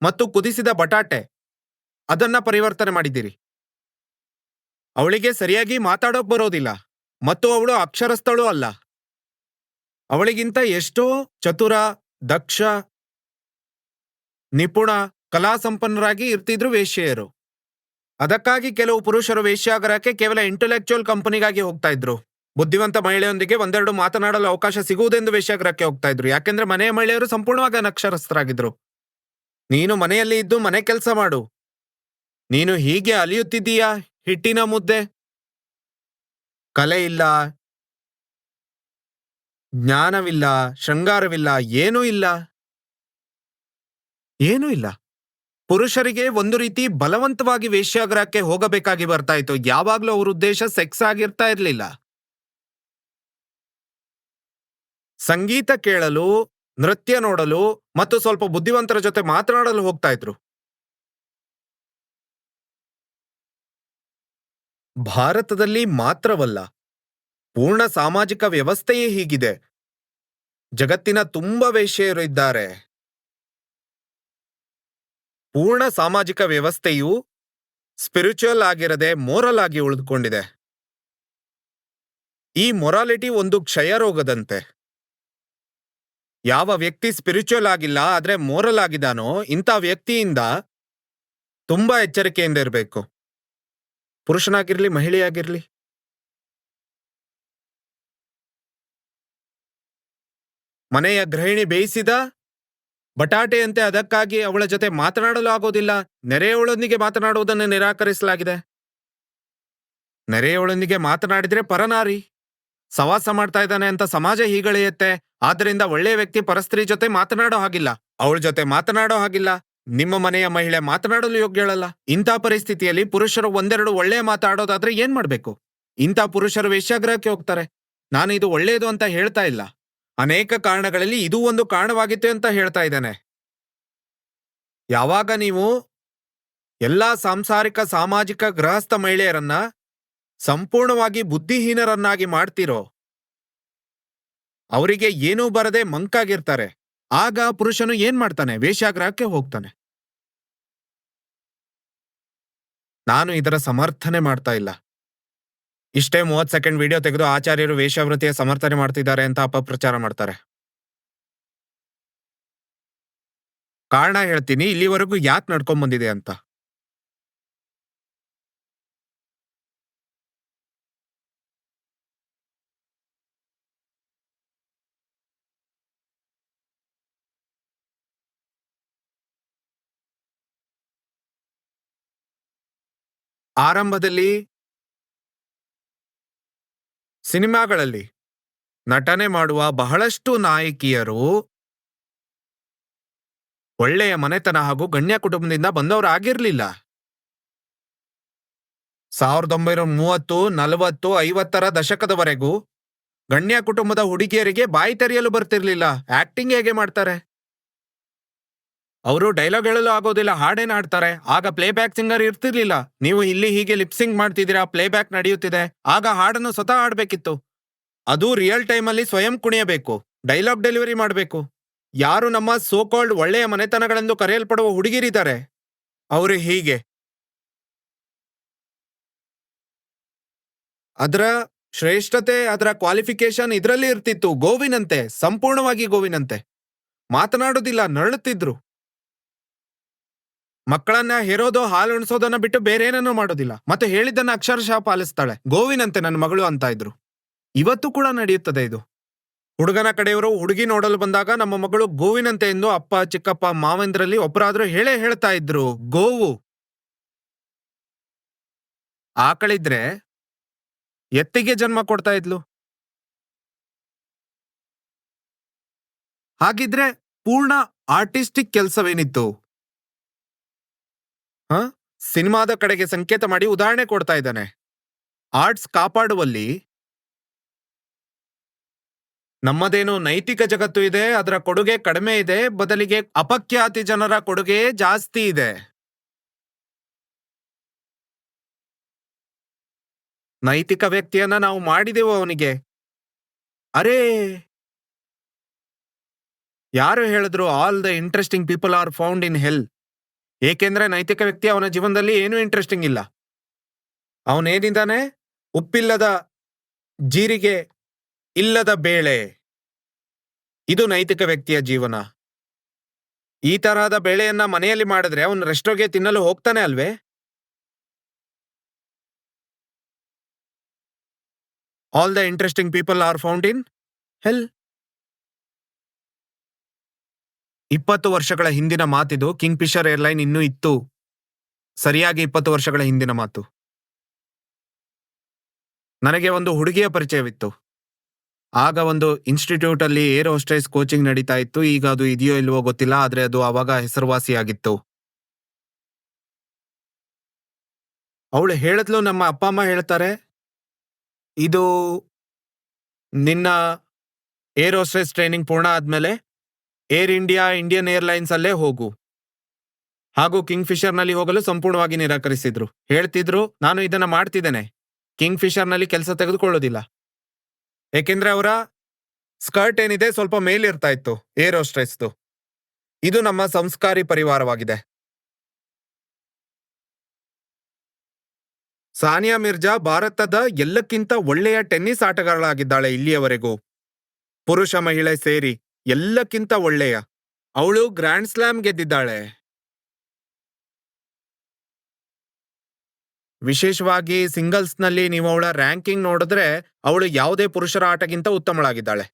ಮತ್ತು ಕುದಿಸಿದ ಬಟಾಟೆ ಅದನ್ನ ಪರಿವರ್ತನೆ ಮಾಡಿದ್ದೀರಿ. ಅವಳಿಗೆ ಸರಿಯಾಗಿ ಮಾತಾಡೋಕ್ ಬರೋದಿಲ್ಲ ಮತ್ತು ಅವಳು ಅಕ್ಷರಸ್ಥಳು ಅಲ್ಲ. ಅವಳಿಗಿಂತ ಎಷ್ಟೋ ಚತುರ, ದಕ್ಷ, ನಿಪುಣ ಕಲಾ ಸಂಪನ್ನರಾಗಿ ಇರ್ತಿದ್ರು ವೇಶ್ಯೆಯರು. ಅದಕ್ಕಾಗಿ ಕೆಲವು ಪುರುಷರು ವೇಶ್ಯಾಗರಕ್ಕೆ ಕೇವಲ ಇಂಟೆಲೆಕ್ಚುಯಲ್ ಕಂಪನಿಗಾಗಿ ಹೋಗ್ತಾ ಇದ್ರು. ಬುದ್ಧಿವಂತ ಮಹಿಳೆಯೊಂದಿಗೆ ಒಂದೆರಡು ಮಾತನಾಡಲು ಅವಕಾಶ ಸಿಗುವುದೆಂದು ವೇಶ್ಯಾಗ್ರಹಕ್ಕೆ ಹೋಗ್ತಾ ಇದ್ರು. ಯಾಕೆಂದ್ರೆ ಮನೆಯ ಮಹಿಳೆಯರು ಸಂಪೂರ್ಣವಾಗಿ ಅನಕ್ಷರಸ್ಥರಾಗಿದ್ರು. ನೀನು ಮನೆಯಲ್ಲಿ ಇದ್ದು ಮನೆ ಕೆಲಸ ಮಾಡು. ನೀನು ಹೀಗೆ ಅಲಿಯುತ್ತಿದ್ದೀಯಾ? ಹಿಟ್ಟಿನ ಮುದ್ದೆ. ಕಲೆ ಇಲ್ಲ. ಜ್ಞಾನವಿಲ್ಲ. ಶೃಂಗಾರವಿಲ್ಲ. ಏನೂ ಇಲ್ಲ. ಏನೂ ಇಲ್ಲ. ಪುರುಷರಿಗೆ ಒಂದು ರೀತಿ ಬಲವಂತವಾಗಿ ವೇಶ್ಯಾಗ್ರಹಕ್ಕೆ ಹೋಗಬೇಕಾಗಿ ಬರ್ತಾ ಇತ್ತು. ಯಾವಾಗಲೂ ಅವ್ರ ಉದ್ದೇಶ ಸೆಕ್ಸ್ ಆಗಿರ್ತಾ ಇರ್ಲಿಲ್ಲ. ಸಂಗೀತ ಕೇಳಲು, ನೃತ್ಯ ನೋಡಲು ಮತ್ತು ಸ್ವಲ್ಪ ಬುದ್ಧಿವಂತರ ಜೊತೆ ಮಾತನಾಡಲು ಹೋಗ್ತಾ ಇದ್ರು. ಭಾರತದಲ್ಲಿ ಮಾತ್ರವಲ್ಲ, ಪೂರ್ಣ ಸಾಮಾಜಿಕ ವ್ಯವಸ್ಥೆಯೇ ಹೀಗಿದೆ. ಜಗತ್ತಿನ ತುಂಬ ವೇಶ್ಯೆಯರು ಇದ್ದಾರೆ. ಪೂರ್ಣ ಸಾಮಾಜಿಕ ವ್ಯವಸ್ಥೆಯು ಸ್ಪಿರಿಚುವಲ್ ಆಗಿರದೆ ಮೋರಲ್ ಆಗಿ ಉಳಿದುಕೊಂಡಿದೆ. ಈ ಮೊರಾಲಿಟಿ ಒಂದು ಕ್ಷಯರೋಗದಂತೆ ಯಾವ ವ್ಯಕ್ತಿ ಸ್ಪಿರಿಚುವಲ್ ಆಗಿಲ್ಲ, ಆದ್ರೆ ಮೋರಲ್ ಆಗಿದಾನೋ ಇಂಥ ವ್ಯಕ್ತಿಯಿಂದ ತುಂಬಾ ಎಚ್ಚರಿಕೆಯಿಂದ ಇರಬೇಕು. ಪುರುಷನಾಗಿರ್ಲಿ, ಮಹಿಳೆಯಾಗಿರ್ಲಿ. ಮನೆಯ ಗೃಹಿಣಿ ಬೇಯಿಸಿದ ಬಟಾಟೆಯಂತೆ ಅದಕ್ಕಾಗಿ ಅವಳ ಜೊತೆ ಮಾತನಾಡಲು ಆಗೋದಿಲ್ಲ. ನೆರೆಯವಳೊಂದಿಗೆ ಮಾತನಾಡುವುದನ್ನು ನಿರಾಕರಿಸಲಾಗಿದೆ. ನೆರೆಯವಳೊಂದಿಗೆ ಮಾತನಾಡಿದ್ರೆ ಪರನಾರಿ. ಸವಾಸ ಮಾಡ್ತಾ ಇದ್ದಾನೆ ಅಂತ ಸಮಾಜ ಹೀಗಳೆಯುತ್ತೆ. ಆದ್ರಿಂದ ಒಳ್ಳೆ ವ್ಯಕ್ತಿ ಪರಸ್ತ್ರೀ ಜೊತೆ ಮಾತನಾಡೋ ಹಾಗಿಲ್ಲ. ಅವಳ ಜೊತೆ ಮಾತನಾಡೋ ಹಾಗಿಲ್ಲ. ನಿಮ್ಮ ಮನೆಯ ಮಹಿಳೆ ಮಾತನಾಡಲು ಯೋಗ್ಯಳಲ್ಲ. ಇಂಥ ಪರಿಸ್ಥಿತಿಯಲ್ಲಿ ಪುರುಷರು ಒಂದೆರಡು ಒಳ್ಳೆಯ ಮಾತಾಡೋದಾದ್ರೆ ಏನ್ ಮಾಡ್ಬೇಕು? ಇಂಥ ಪುರುಷರು ವೇಶ್ಯಾಗ್ರಹಕ್ಕೆ ಹೋಗ್ತಾರೆ. ನಾನು ಇದು ಒಳ್ಳೆಯದು ಅಂತ ಹೇಳ್ತಾ ಇಲ್ಲ. ಅನೇಕ ಕಾರಣಗಳಲ್ಲಿ ಇದು ಒಂದು ಕಾರಣವಾಗಿತ್ತು ಅಂತ ಹೇಳ್ತಾ ಇದ್ದೇನೆ. ಯಾವಾಗ ನೀವು ಎಲ್ಲಾ ಸಾಂಸಾರಿಕ, ಸಾಮಾಜಿಕ ಗೃಹಸ್ಥ ಮಹಿಳೆಯರನ್ನ ಸಂಪೂರ್ಣವಾಗಿ ಬುದ್ಧಿಹೀನರನ್ನಾಗಿ ಮಾಡ್ತೀರೋ? ಅವರಿಗೆ ಏನೂ ಬರದೆ ಮಂಕಾಗಿರ್ತಾರೆ. ಆಗ ಪುರುಷನು ಏನ್ ಮಾಡ್ತಾನೆ? ವೇಷಾಗ್ರಹಕ್ಕೆ ಹೋಗ್ತಾನೆ. ನಾನು ಇದರ ಸಮರ್ಥನೆ ಮಾಡ್ತಾ ಇಲ್ಲ. ಇಷ್ಟೇ ಮೂವತ್ ಸೆಕೆಂಡ್ ವಿಡಿಯೋ ತೆಗೆದು ಆಚಾರ್ಯರು ವೇಷಾವೃತಿಯ ಸಮರ್ಥನೆ ಮಾಡ್ತಿದ್ದಾರೆ ಅಂತ ಅಪಪ್ರಚಾರ ಮಾಡ್ತಾರೆ. ಕಾರಣ ಹೇಳ್ತೀನಿ, ಇಲ್ಲಿವರೆಗೂ ಯಾಕೆ ನಡ್ಕೊಂಡ್ ಬಂದಿದೆ ಅಂತ. ಆರಂಭದಲ್ಲಿ ಸಿನಿಮಾಗಳಲ್ಲಿ ನಟನೆ ಮಾಡುವ ಬಹಳಷ್ಟು ನಾಯಕಿಯರು ಒಳ್ಳೆಯ ಮನೆತನ ಹಾಗೂ ಗಣ್ಯ ಕುಟುಂಬದಿಂದ ಬಂದವರಾಗಿರ್ಲಿಲ್ಲ. ಸಾವಿರದ ಒಂಬೈನೂರ ಮೂವತ್ತು, ನಲವತ್ತು, ಐವತ್ತರ ದಶಕದವರೆಗೂ ಗಣ್ಯ ಕುಟುಂಬದ ಹುಡುಗಿಯರಿಗೆ ಬಾಯಿ ತೆರೆಯಲು ಬರ್ತಿರ್ಲಿಲ್ಲ. ಆಕ್ಟಿಂಗ್ ಹೇಗೆ ಮಾಡ್ತಾರೆ? ಅವರು ಡೈಲಾಗ್ ಹೇಳಲು ಆಗೋದಿಲ್ಲ, ಹಾಡೇನ್ ಹಾಡ್ತಾರೆ. ಆಗ ಪ್ಲೇಬ್ಯಾಕ್ ಸಿಂಗರ್ ಇರ್ತಿರ್ಲಿಲ್ಲ. ನೀವು ಇಲ್ಲಿ ಹೀಗೆ ಲಿಪ್ಸಿಂಗ್ ಮಾಡ್ತಿದ್ದೀರಾ ಪ್ಲೇಬ್ಯಾಕ್ ನಡೆಯುತ್ತಿದೆ. ಆಗ ಹಾಡನ್ನು ಸ್ವತಃ ಹಾಡ್ಬೇಕಿತ್ತು. ಅದು ರಿಯಲ್ ಟೈಮ್ ಅಲ್ಲಿ ಸ್ವಯಂ ಕುಣಿಯಬೇಕು ಡೈಲಾಗ್ ಡೆಲಿವರಿ ಮಾಡಬೇಕು. ಯಾರು ನಮ್ಮ ಸೋಕಾಲ್ಡ್ ಒಳ್ಳೆಯ ಮನೆತನಗಳೆಂದು ಕರೆಯಲ್ಪಡುವ ಹುಡುಗಿರಿದ್ದಾರೆ? ಅವರು ಹೀಗೆ. ಅದರ ಶ್ರೇಷ್ಠತೆ, ಅದರ ಕ್ವಾಲಿಫಿಕೇಶನ್ ಇದರಲ್ಲಿ ಇರ್ತಿತ್ತು ಗೋವಿನಂತೆ, ಸಂಪೂರ್ಣವಾಗಿ ಗೋವಿನಂತೆ. ಮಾತನಾಡುವುದಿಲ್ಲ ನರಳುತ್ತಿದ್ರು. ಮಕ್ಕಳನ್ನ ಹೇರೋದು ಹಾಲು ಉಣಿಸೋದನ್ನ ಬಿಟ್ಟು ಬೇರೇನನ್ನೂ ಮಾಡೋದಿಲ್ಲ. ಮತ್ತೆ ಹೇಳಿದ್ದನ್ನ ಅಕ್ಷರಶಃ ಪಾಲಿಸ್ತಾಳೆ. ಗೋವಿನಂತೆ ನನ್ನ ಮಗಳು ಅಂತ ಇದ್ರು. ಇವತ್ತು ಕೂಡ ನಡೆಯುತ್ತದೆ ಇದು. ಹುಡುಗನ ಕಡೆಯವರು ಹುಡುಗಿ ನೋಡಲು ಬಂದಾಗ ನಮ್ಮ ಮಗಳು ಗೋವಿನಂತೆ ಎಂದು ಅಪ್ಪ, ಚಿಕ್ಕಪ್ಪ, ಮಾವಂದ್ರಲ್ಲಿ ಒಬ್ಬರಾದ್ರೂ ಹೇಳೇ ಹೇಳ್ತಾ ಇದ್ರು, ಗೋವು. ಆಕಳಿದ್ರೆ ಎತ್ತಿಗೆ ಜನ್ಮ ಕೊಡ್ತಾ ಇದ್ಲು. ಹಾಗಿದ್ರೆ ಪೂರ್ಣ ಆರ್ಟಿಸ್ಟಿಕ್ ಕೆಲಸವೇನಿತ್ತು. ಸಿನಿಮಾದ ಕಡೆಗೆ ಸಂಕೇತ ಮಾಡಿ ಉದಾಹರಣೆ ಕೊಡ್ತಾ ಇದ್ದಾನೆ. ಆರ್ಟ್ಸ್ ಕಾಪಾಡುವಲ್ಲಿ ನಮ್ಮದೇನು ನೈತಿಕ ಜಗತ್ತು ಇದೆ, ಅದರ ಕೊಡುಗೆ ಕಡಿಮೆ ಇದೆ, ಬದಲಿಗೆ ಅಪಖ್ಯಾತಿ ಜನರ ಕೊಡುಗೆ ಜಾಸ್ತಿ ಇದೆ. ನೈತಿಕ ವ್ಯಕ್ತಿಯನ್ನ ನಾವು ಮಾಡಿದೆವು ಅವನಿಗೆ. ಅರೇ! ಯಾರು ಹೇಳಿದ್ರು all the interesting people are found in hell ಏಕೆಂದ್ರೆ ನೈತಿಕ ವ್ಯಕ್ತಿ ಅವನ ಜೀವನದಲ್ಲಿ ಏನೂ ಇಂಟ್ರೆಸ್ಟಿಂಗ್ ಇಲ್ಲ. ಅವನೇನಿದ್ದಾನೆ ಉಪ್ಪಿಲ್ಲದ ಜೀರಿಗೆ ಇಲ್ಲದ ಬೇಳೆ. ಇದು ನೈತಿಕ ವ್ಯಕ್ತಿಯ ಜೀವನ. ಈ ತರಹದ ಬೇಳೆಯನ್ನ ಮನೆಯಲ್ಲಿ ಮಾಡಿದ್ರೆ ಅವನು ರೆಸ್ಟೋಗೆ ತಿನ್ನಲು ಹೋಗ್ತಾನೆ ಅಲ್ವೇ? All the interesting people are found in hell ಇಪ್ಪತ್ತು ವರ್ಷಗಳ ಹಿಂದಿನ ಮಾತಿದು ಕಿಂಗ್ ಫಿಶರ್ ಏರ್ಲೈನ್ ಇನ್ನೂ ಇತ್ತು. ಸರಿಯಾಗಿ ಇಪ್ಪತ್ತು ವರ್ಷಗಳ ಹಿಂದಿನ ಮಾತು. ನನಗೆ ಒಂದು ಹುಡುಗಿಯ ಪರಿಚಯವಿತ್ತು. ಆಗ ಒಂದು ಇನ್ಸ್ಟಿಟ್ಯೂಟ್ ಅಲ್ಲಿ ಏರ್ ಹೋಸ್ಟೈಸ್ ಕೋಚಿಂಗ್ ನಡೀತಾ ಇತ್ತು. ಈಗ ಅದು ಇದೆಯೋ ಇಲ್ವೋ ಗೊತ್ತಿಲ್ಲ, ಆದರೆ ಅದು ಆವಾಗ ಹೆಸರುವಾಸಿಯಾಗಿತ್ತು. ಅವಳು ಹೇಳಿದ್ಲು ನಮ್ಮ ಅಪ್ಪ ಅಮ್ಮ ಹೇಳ್ತಾರೆ, ಇದು ನಿನ್ನ ಏರ್ ಹೋಸ್ಟೈಸ್ ಟ್ರೈನಿಂಗ್ ಪೂರ್ಣ ಆದ್ಮೇಲೆ ಏರ್ ಇಂಡಿಯಾ, ಇಂಡಿಯನ್ ಏರ್ಲೈನ್ಸ್ ಅಲ್ಲೇ ಹೋಗು. ಹಾಗೂ ಕಿಂಗ್ ಫಿಶರ್ನಲ್ಲಿ ಹೋಗಲು ಸಂಪೂರ್ಣವಾಗಿ ನಿರಾಕರಿಸಿದ್ರು. ಹೇಳ್ತಿದ್ರು, ನಾನು ಇದನ್ನ ಮಾಡ್ತಿದ್ದೇನೆ. ಕಿಂಗ್ ಫಿಶರ್ನಲ್ಲಿ ಕೆಲಸ ತೆಗೆದುಕೊಳ್ಳೋದಿಲ್ಲ. ಏಕೆಂದ್ರೆ ಅವರ ಸ್ಕರ್ಟ್ ಏನಿದೆ, ಸ್ವಲ್ಪ ಮೇಲಿರ್ತಾ ಇತ್ತು ಏರ್ ಹೋಸ್ಟ್ರೆಸ್ದು ಇದು ನಮ್ಮ ಸಂಸ್ಕಾರಿ ಪರಿವಾರವಾಗಿದೆ. ಸಾನಿಯಾ ಮಿರ್ಜಾ ಭಾರತದ ಎಲ್ಲಕ್ಕಿಂತ ಒಳ್ಳೆಯ ಟೆನ್ನಿಸ್ ಆಟಗಾರಳಾಗಿದ್ದಾಳೆ ಇಲ್ಲಿಯವರೆಗೂ. ಪುರುಷ ಮಹಿಳೆ ಸೇರಿ. ಎಲ್ಲಕ್ಕಿಂತ ಒಳ್ಳೆಯ. ಅವಳು ಗ್ರ್ಯಾಂಡ್ ಸ್ಲಾಮ್ ಗೆದ್ದಿದ್ದಾಳೆ. ವಿಶೇಷವಾಗಿ ಸಿಂಗಲ್ಸ್ನಲ್ಲಿ ನೀವು ಅವಳ ರ್ಯಾಂಕಿಂಗ್ ನೋಡಿದ್ರೆ ಅವಳು ಯಾವುದೇ ಪುರುಷರ ಆಟಗಿಂತ ಉತ್ತಮಳಾಗಿದ್ದಾಳೆ.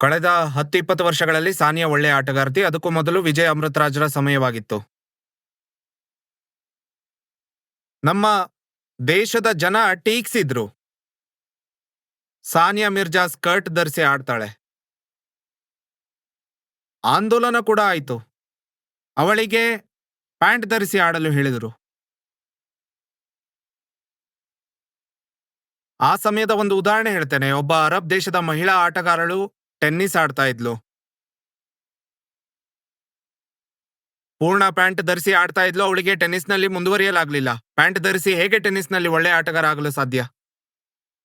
ಕಳೆದ ಹತ್ತಿಪ್ಪತ್ತು ವರ್ಷಗಳಲ್ಲಿ ಸಾನಿಯಾ ಒಳ್ಳೆಯ ಆಟಗಾರ್ತಿ. ಅದಕ್ಕೂ ಮೊದಲು ವಿಜಯ್ ಅಮೃತರಾಜರ ಸಮಯವಾಗಿತ್ತು. ನಮ್ಮ ದೇಶದ ಜನ ಟೀಕ್ಸಿದ್ರು. ಸಾನಿಯಾ ಮಿರ್ಜಾ ಸ್ಕರ್ಟ್ ಧರಿಸಿ ಆಡ್ತಾಳೆ. ಆಂದೋಲನ ಕೂಡ ಆಯಿತು. ಅವಳಿಗೆ ಪ್ಯಾಂಟ್ ಧರಿಸಿ ಆಡಲು ಹೇಳಿದರು. ಆ ಸಮಯದ ಒಂದು ಉದಾಹರಣೆ ಹೇಳ್ತೇನೆ. ಒಬ್ಬ ಅರಬ್ ದೇಶದ ಮಹಿಳಾ ಆಟಗಾರಳು ಟೆನ್ನಿಸ್ ಆಡ್ತಾ ಇದ್ಲು. ಪೂರ್ಣ ಪ್ಯಾಂಟ್ ಧರಿಸಿ ಆಡ್ತಾ ಇದ್ಲು. ಅವಳಿಗೆ ಟೆನ್ನಿಸ್ನಲ್ಲಿ ಮುಂದುವರಿಯಲಾಗಲಿಲ್ಲ. ಪ್ಯಾಂಟ್ ಧರಿಸಿ ಹೇಗೆ ಟೆನ್ನಿಸ್ನಲ್ಲಿ ಒಳ್ಳೆ ಆಟಗಾರ ಆಗಲು ಸಾಧ್ಯ?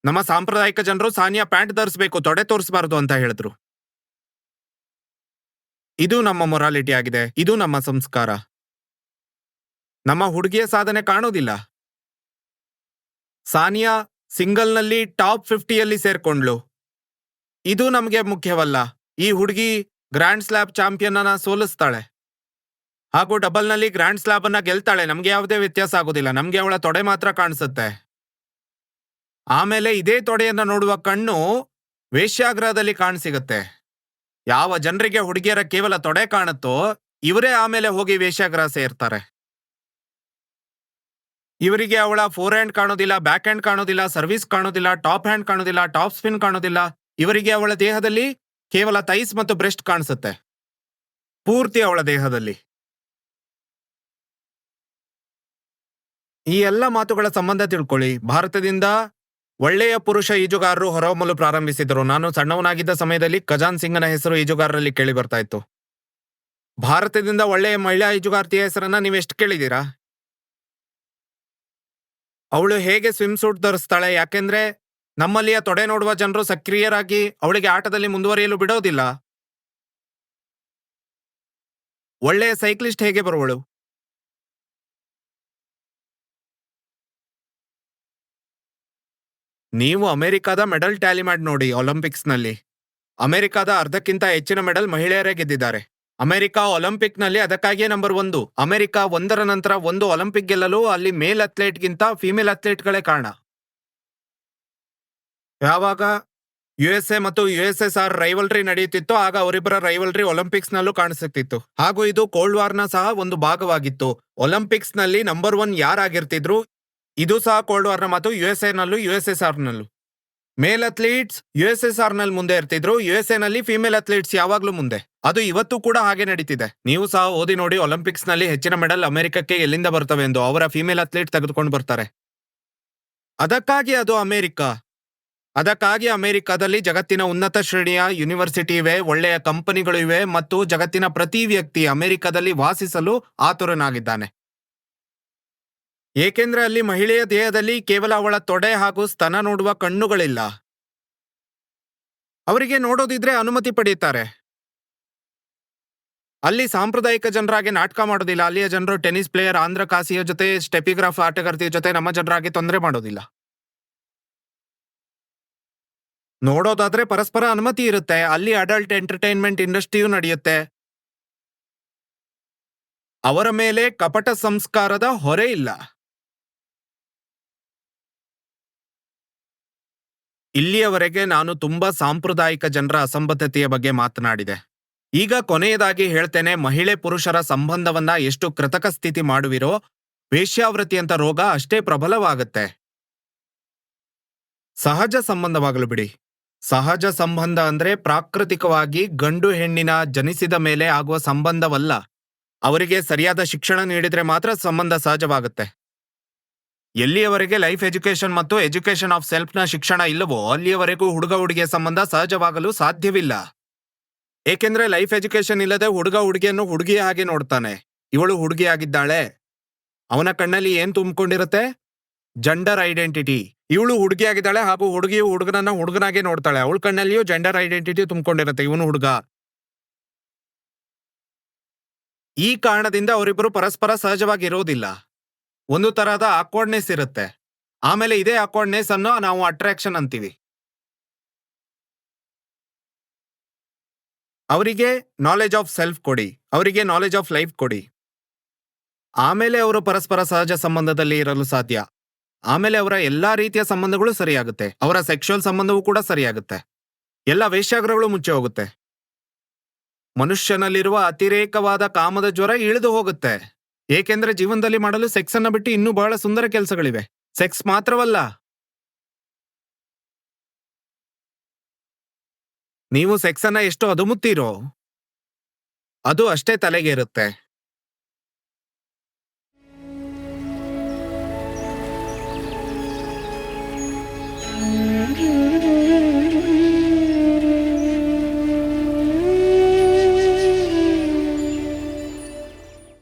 ನಮ್ಮ ಸಾಂಪ್ರದಾಯಿಕ ಜನರು ಸಾನಿಯಾ ಪ್ಯಾಂಟ್ ಧರಿಸಬೇಕು, ತೊಡೆ ತೋರಿಸಬಾರದು ಅಂತ ಹೇಳಿದ್ರು. ಇದು ನಮ್ಮ ಮೊರಾಲಿಟಿ ಆಗಿದೆ, ಇದು ನಮ್ಮ ಸಂಸ್ಕಾರ. ನಮ್ಮ ಹುಡುಗಿಯ ಸಾಧನೆ ಕಾಣೋದಿಲ್ಲ. ಸಾನಿಯಾ ಸಿಂಗಲ್ನಲ್ಲಿ ಟಾಪ್ ಫಿಫ್ಟಿಯಲ್ಲಿ ಸೇರ್ಕೊಂಡ್ಲು ಇದು ನಮಗೆ ಮುಖ್ಯವಲ್ಲ, ಈ ಹುಡುಗಿ ಗ್ರ್ಯಾಂಡ್ ಸ್ಲ್ಯಾಬ್ ಚಾಂಪಿಯನ್ ಅನ್ನ ಸೋಲಿಸ್ತಾಳೆ. ಹಾಗೂ ಡಬಲ್ನಲ್ಲಿ ಗ್ರ್ಯಾಂಡ್ ಸ್ಲಾಬ್ ಅನ್ನ ಗೆಲ್ತಾಳೆ, ನಮ್ಗೆ ಯಾವುದೇ ವ್ಯತ್ಯಾಸ ಆಗೋದಿಲ್ಲ, ನಮ್ಗೆ ಅವಳ ತೊಡೆ ಮಾತ್ರ ಕಾಣಿಸುತ್ತೆ. ಆಮೇಲೆ ಇದೇ ತೊಡೆಯನ್ನ ನೋಡುವ ಕಣ್ಣು ವೇಶ್ಯಾಗ್ರಹದಲ್ಲಿ ಕಾಣಸಿಗುತ್ತೆ. ಯಾವ ಜನರಿಗೆ ಹುಡುಗಿಯರ ಕೇವಲ ತೊಡೆ ಕಾಣುತ್ತೋ, ಇವರೇ ಆಮೇಲೆ ಹೋಗಿ ವೇಶ್ಯಾಗ್ರಹ ಸೇರ್ತಾರೆ. ಇವರಿಗೆ ಅವಳ ಫೋರ್ ಹ್ಯಾಂಡ್ ಕಾಣೋದಿಲ್ಲ ಬ್ಯಾಕ್ ಹ್ಯಾಂಡ್ ಕಾಣೋದಿಲ್ಲ ಸರ್ವಿಸ್ ಕಾಣೋದಿಲ್ಲ ಟಾಪ್ ಹ್ಯಾಂಡ್ ಕಾಣೋದಿಲ್ಲ ಟಾಪ್ ಸ್ಪಿನ್ ಕಾಣೋದಿಲ್ಲ ಇವರಿಗೆ ಅವಳ ದೇಹದಲ್ಲಿ ಕೇವಲ ತೈಸ್ ಮತ್ತು ಬ್ರೆಸ್ಟ್ ಕಾಣಿಸುತ್ತೆ. ಪೂರ್ತಿ ಅವಳ ದೇಹದಲ್ಲಿ. ಈ ಎಲ್ಲ ಮಾತುಗಳ ಸಂಬಂಧ ತಿಳ್ಕೊಳ್ಳಿ. ಭಾರತದಿಂದ ಒಳ್ಳೆಯ ಪುರುಷ ಈಜುಗಾರರು ಹೊರಹೊಮ್ಮಲು ಪ್ರಾರಂಭಿಸಿದರು. ನಾನು ಸಣ್ಣವನಾಗಿದ್ದ ಸಮಯದಲ್ಲಿ ಖಜಾನ್ ಸಿಂಗ್ನ ಹೆಸರು ಈಜುಗಾರರಲ್ಲಿ ಕೇಳಿ ಬರ್ತಾ ಇತ್ತು. ಭಾರತದಿಂದ ಒಳ್ಳೆಯ ಮಹಿಳಾ ಈಜುಗಾರ್ತಿಯ ಹೆಸರನ್ನ ನೀವೆಷ್ಟು ಕೇಳಿದ್ದೀರಾ? ಅವಳು ಹೇಗೆ ಸ್ವಿಮ್ ಸೂಟ್ ಧರಿಸ್ತಾಳೆ? ಯಾಕೆಂದ್ರೆ ನಮ್ಮಲ್ಲಿಯ ತೊಡೆ ನೋಡುವ ಜನರು ಸಕ್ರಿಯರಾಗಿ ಅವಳಿಗೆ ಆಟದಲ್ಲಿ ಮುಂದುವರಿಯಲು ಬಿಡೋದಿಲ್ಲ. ಒಳ್ಳೆಯ ಸೈಕ್ಲಿಸ್ಟ್ ಹೇಗೆ ಬರುವಳು? ನೀವು ಅಮೆರಿಕಾದ ಮೆಡಲ್ ಟ್ಯಾಲಿ ಮಾಡಿ ನೋಡಿ ಒಲಿಂಪಿಕ್ಸ್ನಲ್ಲಿ. ಅಮೆರಿಕಾದ ಅರ್ಧಕ್ಕಿಂತ ಹೆಚ್ಚಿನ ಮೆಡಲ್ ಮಹಿಳೆಯರೇ ಗೆದ್ದಿದ್ದಾರೆ. ಅಮೆರಿಕ ಒಲಿಂಪಿಕ್ನಲ್ಲಿ ಅದಕ್ಕಾಗಿಯೇ ನಂಬರ್ ಒಂದು. ಅಮೆರಿಕ ಒಂದರ ನಂತರ ಒಂದು ಒಲಿಂಪಿಕ್ ಗೆಲ್ಲಲು ಅಲ್ಲಿ ಮೇಲ್ ಅಥ್ಲೇಟ್ಗಿಂತ ಫಿಮೇಲ್ ಅಥ್ಲೇಟ್ಗಳೇ ಕಾರಣ. ಯಾವಾಗ ಯು ಎಸ್ ಎ ಮತ್ತು U S S R rivalry ನಡೆಯುತ್ತಿತ್ತು ಆಗ ಅವರಿಬ್ಬರ ರೈವಲ್ರಿ ಒಲಿಂಪಿಕ್ಸ್ ನಲ್ಲೂ ಕಾಣಿಸುತ್ತಿತ್ತು. ಹಾಗೂ ಇದು ಕೋಲ್ಡ್ ವಾರ್ನ ಸಹ ಒಂದು ಭಾಗವಾಗಿತ್ತು. ಒಲಿಂಪಿಕ್ಸ್ನಲ್ಲಿ ನಂಬರ್ ಒನ್ ಯಾರಾಗಿರ್ತಿದ್ರು? ಇದು ಸಹ ಕೋಲ್ಡ್ ವಾರ್ನ ಮಾತು ಯು ಎಸ್ ಎನಲ್ಲೂ U S S ಆರ್ನಲ್ಲೂ male athletes U S S ಆರ್ನಲ್ಲಿ ಮುಂದೆ ಇರ್ತಿದ್ರು ಯು ಎಸ್ ಎನಲ್ಲಿ ನಲ್ಲಿ ಫಿಮೇಲ್ ಅಥ್ಲೀಟ್ಸ್ ಯಾವಾಗ್ಲೂ ಮುಂದೆ. ಅದು ಇವತ್ತು ಕೂಡ ಹಾಗೆ ನಡೀತಿದೆ. ನೀವು ಸಹ ಓದಿ ನೋಡಿ ಒಲಿಂಪಿಕ್ಸ್ನಲ್ಲಿ ಹೆಚ್ಚಿನ ಮೆಡಲ್ ಅಮೆರಿಕಕ್ಕೆ ಎಲ್ಲಿಂದ ಬರ್ತವೆ ಎಂದು ಅವರ ಫಿಮೇಲ್ ಅಥ್ಲೀಟ್ ತೆಗೆದುಕೊಂಡು ಬರ್ತಾರೆ. ಅದಕ್ಕಾಗಿ ಅದು ಅಮೆರಿಕ. ಅದಕ್ಕಾಗಿ ಅಮೆರಿಕದಲ್ಲಿ ಜಗತ್ತಿನ ಉನ್ನತ ಶ್ರೇಣಿಯ ಯೂನಿವರ್ಸಿಟಿ ಇವೆ, ಒಳ್ಳೆಯ ಕಂಪನಿಗಳು ಇವೆ ಮತ್ತು ಜಗತ್ತಿನ ಪ್ರತಿ ವ್ಯಕ್ತಿ ಅಮೆರಿಕದಲ್ಲಿ ವಾಸಿಸಲು ಆತುರನಾಗಿದ್ದಾನೆ. ಏಕೆಂದ್ರೆ ಅಲ್ಲಿ ಮಹಿಳೆಯ ದೇಹದಲ್ಲಿ ಕೇವಲ ಅವಳ ತೊಡೆ ಹಾಗೂ ಸ್ತನ ನೋಡುವ ಕಣ್ಣುಗಳಿಲ್ಲ. ಅವರಿಗೆ ನೋಡೋದಿದ್ರೆ ಅನುಮತಿ ಪಡೆಯುತ್ತಾರೆ. ಅಲ್ಲಿ ಸಾಂಪ್ರದಾಯಿಕ ಜನರಾಗಿ ನಾಟಕ ಮಾಡೋದಿಲ್ಲ. ಅಲ್ಲಿಯ ಜನರು ಟೆನ್ನಿಸ್ ಪ್ಲೇಯರ್ ಆಂಧ್ರ ಕಾಸಿಯ ಜೊತೆ, ಸ್ಟೆಪಿಗ್ರಾಫ್ ಆಟಗಾರ್ತಿಯ ಜೊತೆ ನಮ್ಮ ಜನರಾಗಿ ತೊಂದರೆ ಮಾಡೋದಿಲ್ಲ. ನೋಡೋದಾದ್ರೆ ಪರಸ್ಪರ ಅನುಮತಿ ಇರುತ್ತೆ. ಅಲ್ಲಿ ಅಡಲ್ಟ್ ಎಂಟರ್ಟೈನ್ಮೆಂಟ್ ಇಂಡಸ್ಟ್ರಿಯೂ ನಡೆಯುತ್ತೆ. ಅವರ ಮೇಲೆ ಕಪಟ ಸಂಸ್ಕಾರದ ಹೊರೆ ಇಲ್ಲ. ಇಲ್ಲಿಯವರೆಗೆ ನಾನು ತುಂಬಾ ಸಾಂಪ್ರದಾಯಿಕ ಜನರ ಅಸಂಬದ್ಧತೆಯ ಬಗ್ಗೆ ಮಾತನಾಡಿದೆ. ಈಗ ಕೊನೆಯದಾಗಿ ಹೇಳ್ತೇನೆ, ಮಹಿಳೆ ಪುರುಷರ ಸಂಬಂಧವನ್ನ ಎಷ್ಟು ಕೃತಕ ಸ್ಥಿತಿ ಮಾಡುವಿರೋ, ವೇಶ್ಯಾವೃತ್ತಿ ಅಂತ ರೋಗ ಅಷ್ಟೇ ಪ್ರಬಲವಾಗುತ್ತೆ. ಸಹಜ ಸಂಬಂಧವಾಗಲು ಬಿಡಿ. ಸಹಜ ಸಂಬಂಧ ಅಂದ್ರೆ ಪ್ರಾಕೃತಿಕವಾಗಿ ಗಂಡು ಹೆಣ್ಣಿನ ಜನಿಸಿದ ಮೇಲೆ ಆಗುವ ಸಂಬಂಧವಲ್ಲ. ಅವರಿಗೆ ಸರಿಯಾದ ಶಿಕ್ಷಣ ನೀಡಿದ್ರೆ ಮಾತ್ರ ಸಂಬಂಧ ಸಹಜವಾಗುತ್ತೆ. ಎಲ್ಲಿಯವರೆಗೆ ಲೈಫ್ ಎಜುಕೇಶನ್ ಮತ್ತು ಎಜುಕೇಶನ್ ಆಫ್ ಸೆಲ್ಫ್ನ ಶಿಕ್ಷಣ ಇಲ್ಲವೋ ಅಲ್ಲಿಯವರೆಗೂ ಹುಡುಗ ಹುಡುಗಿಯ ಸಂಬಂಧ ಸಹಜವಾಗಲು ಸಾಧ್ಯವಿಲ್ಲ. ಏಕೆಂದ್ರೆ ಲೈಫ್ ಎಜುಕೇಶನ್ ಇಲ್ಲದೆ ಹುಡುಗ ಹುಡುಗಿಯನ್ನು ಹುಡುಗಿಯ ಹಾಗೆ ನೋಡ್ತಾನೆ. ಇವಳು ಹುಡುಗಿಯಾಗಿದ್ದಾಳೆ. ಅವನ ಕಣ್ಣಲ್ಲಿ ಏನ್ ತುಂಬಿಕೊಂಡಿರುತ್ತೆ? ಜೆಂಡರ್ ಐಡೆಂಟಿಟಿ ಇವಳು ಹುಡುಗಿಯಾಗಿದ್ದಾಳೆ ಹಾಗೂ ಹುಡುಗಿಯು ಹುಡುಗನನ್ನ ಹುಡುಗನಾಗೆ ನೋಡ್ತಾಳೆ. ಅವಳ ಕಣ್ಣಲ್ಲಿಯೂ ಜೆಂಡರ್ ಐಡೆಂಟಿಟಿ ತುಂಬಿಕೊಂಡಿರುತ್ತೆ ಇವನು ಹುಡುಗ. ಈ ಕಾರಣದಿಂದ ಅವರಿಬ್ಬರು ಪರಸ್ಪರ ಸಹಜವಾಗಿ ಇರೋದಿಲ್ಲ. ಒಂದು ತರಹದ ಆಕ್ವರ್ಡ್ನೆಸ್ ಇರುತ್ತೆ. ಆಮೇಲೆ ಇದೇ ಆಕ್ವರ್ಡ್ನೆಸ್ ಅನ್ನು ನಾವು ಅಟ್ರಾಕ್ಷನ್ ಅಂತೀವಿ. ಅವರಿಗೆ ನಾಲೆಜ್ ಆಫ್ ಸೆಲ್ಫ್ ಕೊಡಿ. ಅವರಿಗೆ ನಾಲೆಜ್ ಆಫ್ ಲೈಫ್ ಕೊಡಿ. ಆಮೇಲೆ ಅವರು ಪರಸ್ಪರ ಸಹಜ ಸಂಬಂಧದಲ್ಲಿ ಇರಲು ಸಾಧ್ಯ. ಆಮೇಲೆ ಅವರ ಎಲ್ಲಾ ರೀತಿಯ ಸಂಬಂಧಗಳು ಸರಿಯಾಗುತ್ತೆ. ಅವರ ಸೆಕ್ಷುವಲ್ ಸಂಬಂಧವೂ ಕೂಡ ಸರಿಯಾಗುತ್ತೆ. ಎಲ್ಲ ವೇಶ್ಯಾಗ್ರಹಗಳು ಮುಚ್ಚಿ ಹೋಗುತ್ತೆ. ಮನುಷ್ಯನಲ್ಲಿರುವ ಅತಿರೇಕವಾದ ಕಾಮದ ಜ್ವರ ಇಳಿದು ಹೋಗುತ್ತೆ. ಏಕೆಂದ್ರೆ ಜೀವನದಲ್ಲಿ ಮಾಡಲು ಸೆಕ್ಸ್ ಅನ್ನ ಬಿಟ್ಟು ಇನ್ನೂ ಬಹಳ ಸುಂದರ ಕೆಲಸಗಳಿವೆ. ಸೆಕ್ಸ್ ಮಾತ್ರವಲ್ಲ. ನೀವು ಸೆಕ್ಸ್ ಅನ್ನ ಎಷ್ಟು ಅದುಮುತ್ತೀರೋ, ಅದು ಅಷ್ಟೇ ತಲೆಗೇರುತ್ತೆ.